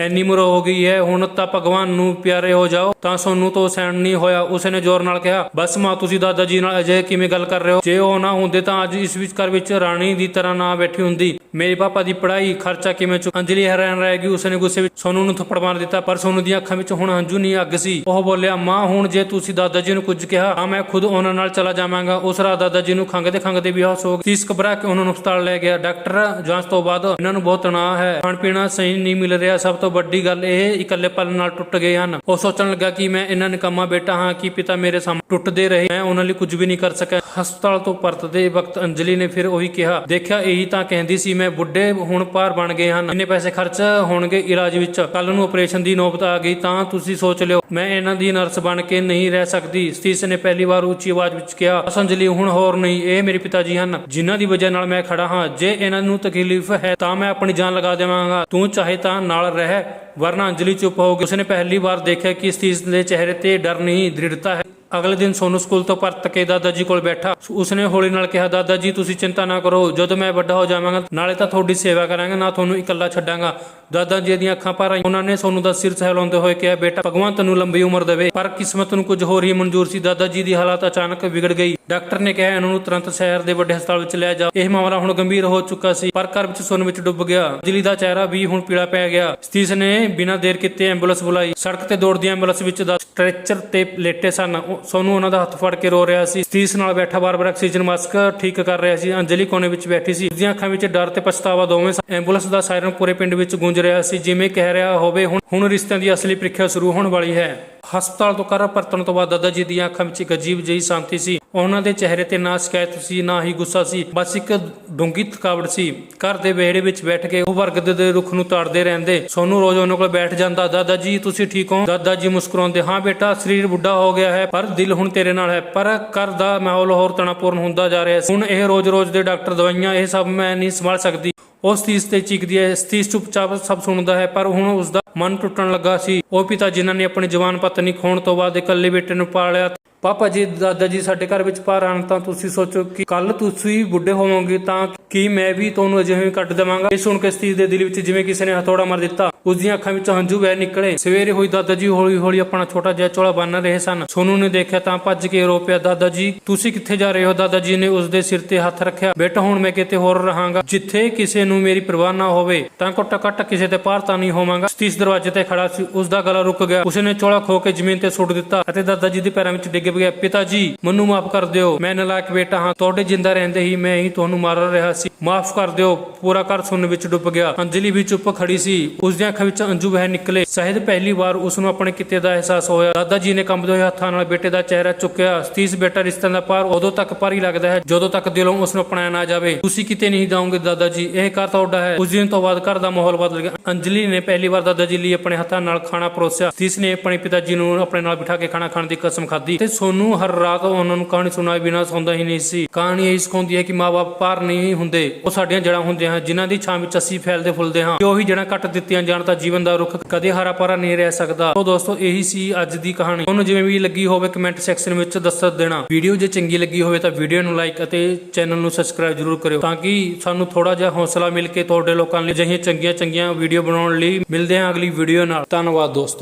ਐਨੀ ਮੁਰ ਹੋ ਗਈ ਹੈ, ਹੁਣ ਤਾਂ ਭਗਵਾਨ ਨੂੰ ਪਿਆਰੇ ਹੋ ਜਾਓ। ਤਾਂ ਸੋਨੂੰ ਤੋਂ ਸਹਿਣ ਨਹੀਂ ਹੋਇਆ, ਉਸਨੇ ਜ਼ੋਰ ਨਾਲ ਕਿਹਾ, ਬਸ ਮਾਂ, ਤੁਸੀਂ ਦਾਦਾ ਜੀ ਨਾਲ ਅਜੇ ਕਿਵੇਂ ਗੱਲ ਕਰ ਰਹੇ ਹੋ? ਜੇ ਉਹ ਨਾ ਹੁੰਦੇ ਤਾਂ ਅੱਜ ਇਸ ਵਿੱਚ ਘਰ ਵਿੱਚ ਰਾਣੀ ਦੀ ਤਰ੍ਹਾਂ ਨਾ ਬੈਠੀ ਹੁੰਦੀ। ਮੇਰੇ ਪਾਪਾ ਦੀ ਪੜ੍ਹਾਈ, ਖਰਚਾ ਕਿਵੇਂ ਚੁੱਕ ਅੰਜਲੀ ਹੈਰਾਨ ਰਹਿ ਗਈ। ਉਸਨੇ ਗੁੱਸੇ ਵਿੱਚ ਸੋਨੂੰ ਨੂੰ ਥੱਪੜ ਮਾਰ ਦਿੱਤਾ, ਪਰ ਸੋਨੂੰ ਦੀਆਂ ਅੱਖਾਂ ਵਿੱਚ ਹੁਣ ਹੰਝੂ ਨਹੀਂ ਅੱਗ ਸੀ। ਉਹ ਬੋਲਿਆ, ਮਾਂ, ਹੁਣ ਜੇ ਤੁਸੀਂ ਦਾਦਾ ਜੀ ਨੂੰ ਕੁਝ ਕਿਹਾ, ਤਾਂ ਮੈਂ ਖੁਦ ਉਹਨਾਂ ਨਾਲ ਚਲਾ ਜਾਵਾਂਗਾ। ਉਸ ਰਾਤ ਦਾਦਾ ਜੀ ਨੂੰ ਖੰਗਦੇ ਖੰਗਦੇ ਬੇਹੋਸ਼ ਹੋ ਗਏ। ਤੀਸ ਘਬਰਾ ਕੇ ਉਹਨਾਂ ਨੂੰ ਹਸਪਤਾਲ ਲੈ ਗਿਆ। ਡਾਕਟਰ, ਜਾਂਚ ਤੋਂ ਬਾਅਦ ਇਹਨਾਂ ਨੂੰ ਬਹੁਤ ਤਣਾਅ ਹੈ। ਖਾਣ ਪੀਣਾ ਸਹੀ ਨਹੀਂ ਮਿਲ ਰਿਹਾ। ਸਭ ਤੋਂ ਵੱਡੀ ਗੱਲ ਇਹ ਇਕੱਲੇ ਪਲ ਨਾਲ ਟੁੱਟ ਗਏ ਹਨ। ਉਹ ਸੋਚਣ ਲੱਗਾ ਕਿ ਮੈਂ ਇਹਨਾਂ ਨਿਕੰਮਾ ਬੇਟਾ ਹਾਂ, ਕਿ ਪਿਤਾ ਮੇਰੇ ਸਾਹਮਣੇ ਟੁੱਟਦੇ ਰਹੇ। ਮੈਂ ਉਹਨਾਂ ਲਈ ਕੁਝ ਵੀ ਨਹੀਂ ਕਰ ਸਕਿਆ। ਹਸਪਤਾਲ ਤੋਂ ਪਰਤਦੇ ਵਕਤ ਅੰਜਲੀ ਨੇ ਫਿਰ ਉਹੀ ਕਿਹਾ। ਦੇਖਿਆ, ਇਹੀ ਤਾਂ ਕਹਿੰਦੀ ਸੀ ਮੈਂ ਬੁੱਢੇ ਹੁਣ ਪਾਰ ਬਣ ਗਏ ਹਨ, ਇੰਨੇ ਪੈਸੇ ਖਰਚ ਹੋਣਗੇ ਇਲਾਜ ਵਿੱਚ। ਕੱਲ ਨੂੰ ਆਪਰੇਸ਼ਨ ਦੀ ਨੌਬਤ ਆ ਗਈ, ਤਾਂ ਤੁਸੀਂ ਸੋਚ ਲਿਓ, ਮੈਂ ਇਹਨਾਂ ਦੀ ਨਰਸ ਬਣ ਕੇ ਨਹੀਂ ਰਹਿ ਸਕਦੀ। ਸਤੀਸ਼ ਨੇ ਪਹਿਲੀ ਵਾਰ ਉੱਚੀ ਆਵਾਜ਼ ਵਿੱਚ ਕਿਹਾ ਬਸ ਹੁਣ ਹੋਰ ਨਹੀਂ, ਇਹ ਮੇਰੇ ਪਿਤਾ ਜੀ ਹਨ, ਜਿਨ੍ਹਾਂ ਦੀ ਵਜ੍ਹਾ ਨਾਲ ਮੈਂ ਖੜਾ ਹਾਂ। ਜੇ ਇਹਨਾਂ ਨੂੰ ਤਕਲੀਫ ਹੈ, ਤਾਂ ਮੈਂ ਆਪਣੀ ਜਾਨ ਲਗਾ ਦੇਵਾਂਗਾ। ਤੂੰ ਚਾਹੇ ਤਾਂ ਨਾਲ ਰਹਿ ਵਰਨਾ ਅੰਜਲੀ ਚੁੱਪ ਹੋ ਗਈ। ਉਸਨੇ ਪਹਿਲੀ ਵਾਰ ਦੇਖਿਆ ਕਿ ਸਤੀਸ਼ ਦੇ ਚਿਹਰੇ ਤੇ ਡਰ ਨਹੀਂ, ਦ੍ਰਿੜਤਾ ਹੈ। ਅਗਲੇ ਦਿਨ ਸੋਨੂੰ ਸਕੂਲ ਤੋਂ ਪਰਤ ਕੇ ਦਾਦਾ ਜੀ ਕੋਲ ਬੈਠਾ। ਉਸਨੇ ਹੌਲੀ ਨਾਲ ਕਿਹਾ ਦਾਦਾ ਜੀ ਤੁਸੀਂ ਚਿੰਤਾ ਨਾ ਕਰੋ। ਜਦੋਂ ਮੈਂ ਵੱਡਾ ਹੋ ਜਾਵਾਂਗਾ, ਨਾਲੇ ਤਾਂ ਤੁਹਾਡੀ ਸੇਵਾ ਕਰਾਂਗਾ, ਨਾ ਤੁਹਾਨੂੰ ਇਕੱਲਾ ਛੱਡਾਂਗਾ। ਦਾਦਾ ਜੀ ਦੀਆਂ ਅੱਖਾਂ ਭਰ ਆਈਆਂ। ਉਹਨਾਂ ਨੇ ਸੋਨੂੰ ਦਾ ਸਿਰ ਸਹਿਲਾਉਂਦੇ ਹੋਏ ਕਿਹਾ, ਬੇਟਾ, ਭਗਵੰਤ ਤੈਨੂੰ ਲੰਬੀ ਉਮਰ ਦੇਵੇ, ਪਰ ਕਿਸਮਤ ਨੂੰ ਕੁਝ ਹੋਰ ਹੀ ਮਨਜ਼ੂਰ ਸੀ। ਦਾਦਾ ਜੀ ਦੀ ਹਾਲਤ ਅਚਾਨਕ ਵਿਗੜ ਗਈ। ਡਾਕਟਰ ਨੇ ਕਿਹਾ, ਇਹਨਾਂ ਨੂੰ ਤੁਰੰਤ ਸ਼ਹਿਰ ਦੇ ਵੱਡੇ ਹਸਪਤਾਲ ਵਿੱਚ ਲਿਆ ਜਾਓ ਇਹ ਮਾਮਲਾ ਹੁਣ ਗੰਭੀਰ ਹੋ ਚੁੱਕਾ ਸੀ, ਪਰ ਘਰ ਵਿੱਚ ਸੁੰਨ ਵਿੱਚ ਡੁੱਬ ਗਿਆ। ਅੰਜਲੀ ਦਾ ਚਿਹਰਾ ਵੀ ਹੁਣ ਪੀਲਾ ਪੈ ਗਿਆ। ਸਤੀਸ਼ ਨੇ ਬਿਨਾਂ ਦੇਰ ਕੀਤੇ ਐਂਬੂਲੈਂਸ ਬੁਲਾਈ। ਸੜਕ ਤੇ ਦੌੜਦੀ ਐਂਬੂਲੈਂਸ ਵਿੱਚ ਦਾ ਸਟ੍ਰੈਚਰ ਤੇ ਲੇਟੇ ਸਨ। ਸੋਨੂੰ ਉਹਨਾਂ ਦਾ ਹੱਥ ਫੜ ਕੇ ਰੋ ਰਿਹਾ ਸੀ। ਸਤੀਸ਼ ਨਾਲ ਬੈਠਾ ਬਾਰ-ਬਾਰ ਆਕਸੀਜਨ ਮਾਸਕ ਠੀਕ ਕਰ ਰਿਹਾ ਸੀ। ਅੰਜਲੀ ਕੋਨੇ ਵਿੱਚ ਬੈਠੀ ਸੀ। ਉਸਦੀਆਂ ਅੱਖਾਂ ਵਿੱਚ ਡਰ ਤੇ ਪਛਤਾਵਾ ਦੋਵੇਂ ਐਂਬੂਲੈਂਸ ਦਾ ਸਾਇਰਨ ਪੂਰੇ ਪਿੰਡ ਵਿੱਚ ਗੂੰਜ ਰਿਹਾ ਸੀ, ਜਿਵੇਂ ਕਹਿ ਰਿਹਾ ਹੋਵੇ, ਹੁਣ ਹੁਣ ਰਿਸ਼ਤਿਆਂ ਦੀ ਅਸਲੀ ਪ੍ਰੀਖਿਆ ਸ਼ੁਰੂ ਹੋਣ ਵਾਲੀ ਹੈ। ਹਸਪਤਾਲ ਤੋਂ ਘਰ ਪਰਤਣ ਤੋਂ ਬਾਅਦ ਦਾਦਾ ਜੀ ਦੀਆਂ ਅੱਖਾਂ ਵਿੱਚ ਇੱਕ ਅਜੀਬ ਜਿਹੀ ਸ਼ਾਂਤੀ ਸੀ। ਉਹਨਾਂ ਦੇ ਚਿਹਰੇ ਤੇ ਨਾ ਸ਼ਿਕਾਇਤ ਸੀ, ਨਾ ਹੀ ਗੁੱਸਾ ਸੀ। ਬਸ ਇੱਕ ਡੂੰਗੀ ਥਕਾਵਟ ਸੀ। ਘਰ ਦੇ ਵਿਹੜੇ ਵਿੱਚ ਬੈਠ ਕੇ ਉਹ ਵਰਗਦ ਦੇ ਰੁੱਖ ਨੂੰ ਤਾੜਦੇ ਰਹਿੰਦੇ। ਸੋਨੂੰ ਰੋਜ਼ ਉਹਨਾਂ ਕੋਲ ਬੈਠ ਜਾਂਦਾ, ਦਾਦਾ ਜੀ, ਤੁਸੀਂ ਠੀਕ ਹੋ? ਦਾਦਾ ਜੀ ਮੁਸਕਰਾਉਂਦੇ, ਹਾਂ ਬੇਟਾ, ਸਰੀਰ ਬੁੱਢਾ ਹੋ ਗਿਆ ਹੈ, ਪਰ ਦਿਲ ਹੁਣ ਤੇਰੇ ਨਾਲ ਹੈ। ਪਰ ਘਰ ਦਾ ਮਾਹੌਲ ਹੋਰ ਤਣਾਪੂਰਨ ਹੁੰਦਾ ਜਾ ਰਿਹਾ ਹੈ ਹੁਣ ਇਹ ਰੋਜ਼-ਰੋਜ਼ ਦੇ ਡਾਕਟਰ ਦਵਾਈਆਂ, ਇਹ ਸਭ ਮੈਂ ਨਹੀਂ ਸੰਭਾਲ ਸਕਦੀ। ਉਸ ਤੀਸ ਤੇ ਚੀਕਦੀ ਹੈ ਸਤੀਸ ਚੁੱਪਚਾਪ ਸਭ ਸੁਣਦਾ ਹੈ, ਪਰ ਹੁਣ ਉਸ ਦਾ ਮਨ ਟੁੱਟਣ ਲੱਗਾ ਸੀ। ਉਹ ਪਿਤਾ ਜਿਨ੍ਹਾਂ ਨੇ ਆਪਣੀ ਜਵਾਨ ਪਤਨੀ ਖੋਣ ਤੋਂ ਬਾਅਦ ਇਕੱਲੇ ਬੇਟੇ ਨੂੰ ਪਾਲਿਆ ਪਾਪਾ ਜੀ, ਦਾਦਾ ਜੀ ਸਾਡੇ ਘਰ ਵਿੱਚ ਭਾਰ ਆਣ ਤਾਂ ਤੁਸੀਂ ਸੋਚੋ ਕਿ ਕੱਲ ਤੁਸੀਂ ਬੁੱਢੇ ਹੋਵੋਗੇ, ਤਾਂ ਕੀ ਮੈਂ ਵੀ ਤੁਹਾਨੂੰ ਅਜਿਹੇ ਹੀ ਕੱਟ ਦੇਵਾਂਗਾ? ਇਹ ਸੁਣ ਕੇ ਸਤੀਸ਼ ਦੇ ਦਿਲ ਵਿੱਚ ਜਿਵੇਂ ਕਿਸੇ ਨੇ ਹਥੌੜਾ ਮਾਰ ਦਿੱਤਾ, ਉਸ ਦੀਆਂ ਅੱਖਾਂ ਵਿੱਚੋਂ ਹੰਝੂ ਵਹਿ ਨਿਕਲੇ। ਸਵੇਰੇ ਹੋਈ ਦਾਦਾ ਜੀ ਹੌਲੀ ਹੌਲੀ ਆਪਣਾ ਛੋਟਾ ਜਿਹਾ ਚੋਲਾ ਬੰਨ ਰਹੇ ਸਨ। ਸੋਨੂ ਨੇ ਦੇਖਿਆ ਤਾਂ ਭੱਜ ਕੇ ਰੋ ਪਿਆ, ਦਾਦਾ ਜੀ, ਤੁਸੀਂ ਕਿੱਥੇ ਜਾ ਰਹੇ ਹੋ? ਦਾਦਾ ਜੀ ਨੇ ਉਸ ਦੇ ਸਿਰ ਤੇ ਹੱਥ ਰੱਖਿਆ, ਬੇਟਾ, ਹੁਣ ਮੈਂ ਕਿਤੇ ਹੋਰ ਰਹਾਂਗਾ। ਜਿੱਥੇ ਕਿਸੇ ਨੂੰ ਮੇਰੀ ਪਰਵਾਹ ਨਾ ਹੋਵੇ, ਤਾਂ ਘੱਟ ਘੱਟ ਕਿਸੇ ਤੇ ਪਾਰ ਤਾਂ ਨਹੀਂ ਹੋਵਾਂਗਾ। ਸਤੀਸ਼ ਦਰਵਾਜ਼ੇ ਤੇ ਖੜਾ ਸੀ। ਉਸ ਦਾ ਗਲਾ ਰੁਕ ਗਿਆ। ਉਸਨੇ ਚੋਲਾ ਖੋ ਕੇ ਜ਼ਮੀਨ ਤੇ ਸੁੱਟ ਦਿੱਤਾ ਅਤੇ ਦਾਦਾ ਜੀ ਦੇ ਪੈਰਾਂ ਵਿੱਚ ਡਿੱਗ ਪਿਆ ਪਿਤਾ ਜੀ, ਮੈਨੂੰ ਮਾਫ ਕਰ ਦਿਓ। ਮੈਂ ਨਲਾਇਕ ਬੇਟਾ ਹਾਂ। ਤੁਹਾਡੇ ਜਿੰਦਾ ਰਹਿੰਦੇ ਹੀ ਮੈਂ ਹੀ ਤੁਹਾਨੂੰ ਮਾਰ ਰਿਹਾ ਸੀ। ਮਾਫ ਕਰ ਦਿਓ। ਪੂਰਾ ਘਰ ਸੁੰਨ ਵਿੱਚ ਡੁੱਬ ਗਿਆ। ਅੰਜਲੀ ਵੀ ਚੁੱਪ ਖੜੀ ਸੀ। ਉਸ ਦੀਆਂ ਅੱਖਾਂ ਵਿੱਚ ਅੰਜੂ ਵਹਿ ਨਿਕਲੇ। ਸ਼ਾਇਦ ਪਹਿਲੀ ਵਾਰ ਉਸ ਨੂੰ ਆਪਣੇ ਕਿਤੇ ਦਾ ਅਹਿਸਾਸ ਹੋਇਆ। ਦਾਦਾ ਜੀ ਨੇ ਕੰਬਦੇ ਹੋਏ ਹੱਥਾਂ ਨਾਲ ਬੇਟੇ ਦਾ ਚਿਹਰਾ ਚੁੱਕਿਆ। ਸਤੀਸ਼ ਬੇਟਾ ਰਿਸ਼ਤਿਆਂ ਦਾ ਪਾਰ ਉਦੋਂ ਤੱਕ ਭਾਰੀ ਲੱਗਦਾ ਹੈ, ਜਦੋਂ ਤੱਕ ਦਿਲੋਂ ਉਸ ਨੂੰ ਅਪਣਾਇਆ ਨਾ ਜਾਵੇ। ਤੁਸੀਂ ਕਿਤੇ ਨਹੀਂ ਜਾਓਗੇ ਦਾਦਾ ਜੀ। ਇਹ ਘਰ ਤੁਹਾਡਾ ਹੈ। ਉਸ ਦਿਨ ਤੋਂ ਬਾਅਦ ਘਰ ਦਾ ਮਾਹੌਲ ਬਦਲ ਗਿਆ। ਅੰਜਲੀ ਨੇ ਪਹਿਲੀ ਵਾਰ ਦਾਦਾ ਜੀ ਲਈ ਆਪਣੇ ਹੱਥਾਂ ਨਾਲ ਖਾਣਾ ਪਰੋਸਿਆ। ਸਤੀਸ਼ ਨੇ ਆਪਣੇ ਪਿਤਾ ਜੀ ਨੂੰ ਆਪਣੇ ਨਾਲ ਬਿਠਾ ਕੇ ਖਾਣਾ ਖਾਣ ਦੀ ਕਸਮ ਖਾਧੀ ਤੇ ਸੋਨੂੰ, ਹਰ ਰਾਤ ਉਹਨਾਂ ਨੂੰ ਕਹਾਣੀ ਸੁਣਾਏ ਬਿਨਾਂ ਸੌਂਦਾ ਹੀ ਨਹੀਂ ਸੀ। ਕਹਾਣੀ ਇਹ ਸਿਖਾਉਂਦੀ ਹੈ ਕਿ ਮਾਪੇ ਪਾਰ ਨਹੀਂ ਹੁੰਦੇ। ਉਹ ਸਾਡੀਆਂ ਜੜ੍ਹਾਂ ਹੁੰਦੀਆਂ ਹਨ, ਜਿਨ੍ਹਾਂ ਦੀ ਛਾਂ ਵਿੱਚ ਅਸੀਂ ਫੈਲਦੇ ਫੁੱਲਦੇ ਹਾਂ। ਤੇ ਉਹੀ ਜੜ੍ਹਾਂ ਕੱਟ ਦਿੱਤੀਆਂ ਜਾਣ ਤਾਂ ਜੀਵਨ ਦਾ ਰੁੱਖ ਕਦੇ ਹਰਾ ਭਰਾ ਨਹੀਂ ਰਹਿ ਸਕਦਾ। ਸੋ ਦੋਸਤੋ, ਇਹੀ ਸੀ ਅੱਜ ਦੀ ਕਹਾਣੀ। ਤੁਹਾਨੂੰ ਜਿਵੇਂ ਵੀ ਲੱਗੀ ਹੋਵੇ ਕਮੈਂਟ ਸੈਕਸ਼ਨ ਵਿੱਚ ਦੱਸ ਦੇਣਾ। ਵੀਡੀਓ ਜੇ ਚੰਗੀ ਲੱਗੀ ਹੋਵੇ ਤਾਂ ਵੀਡੀਓ ਨੂੰ ਲਾਈਕ ਅਤੇ ਚੈਨਲ ਨੂੰ ਸਬਸਕ੍ਰਾਈਬ ਜ਼ਰੂਰ ਕਰਿਓ ਤਾਂ ਕਿ ਸਾਨੂੰ ਥੋੜਾ ਜਿਹਾ ਹੌਸਲਾ ਮਿਲ ਕੇ ਤੁਹਾਡੇ ਲੋਕਾਂ ਲਈ ਅਜਿਹੀਆਂ ਚੰਗੀਆਂ ਚੰਗੀਆਂ ਵੀਡੀਓ ਬਣਾਉਣ ਲਈ ਮਿਲਦੇ ਹਾਂ ਅਗਲੀ ਵੀਡੀਓ ਨਾਲ। ਧੰਨਵਾਦ ਦੋਸਤੋ।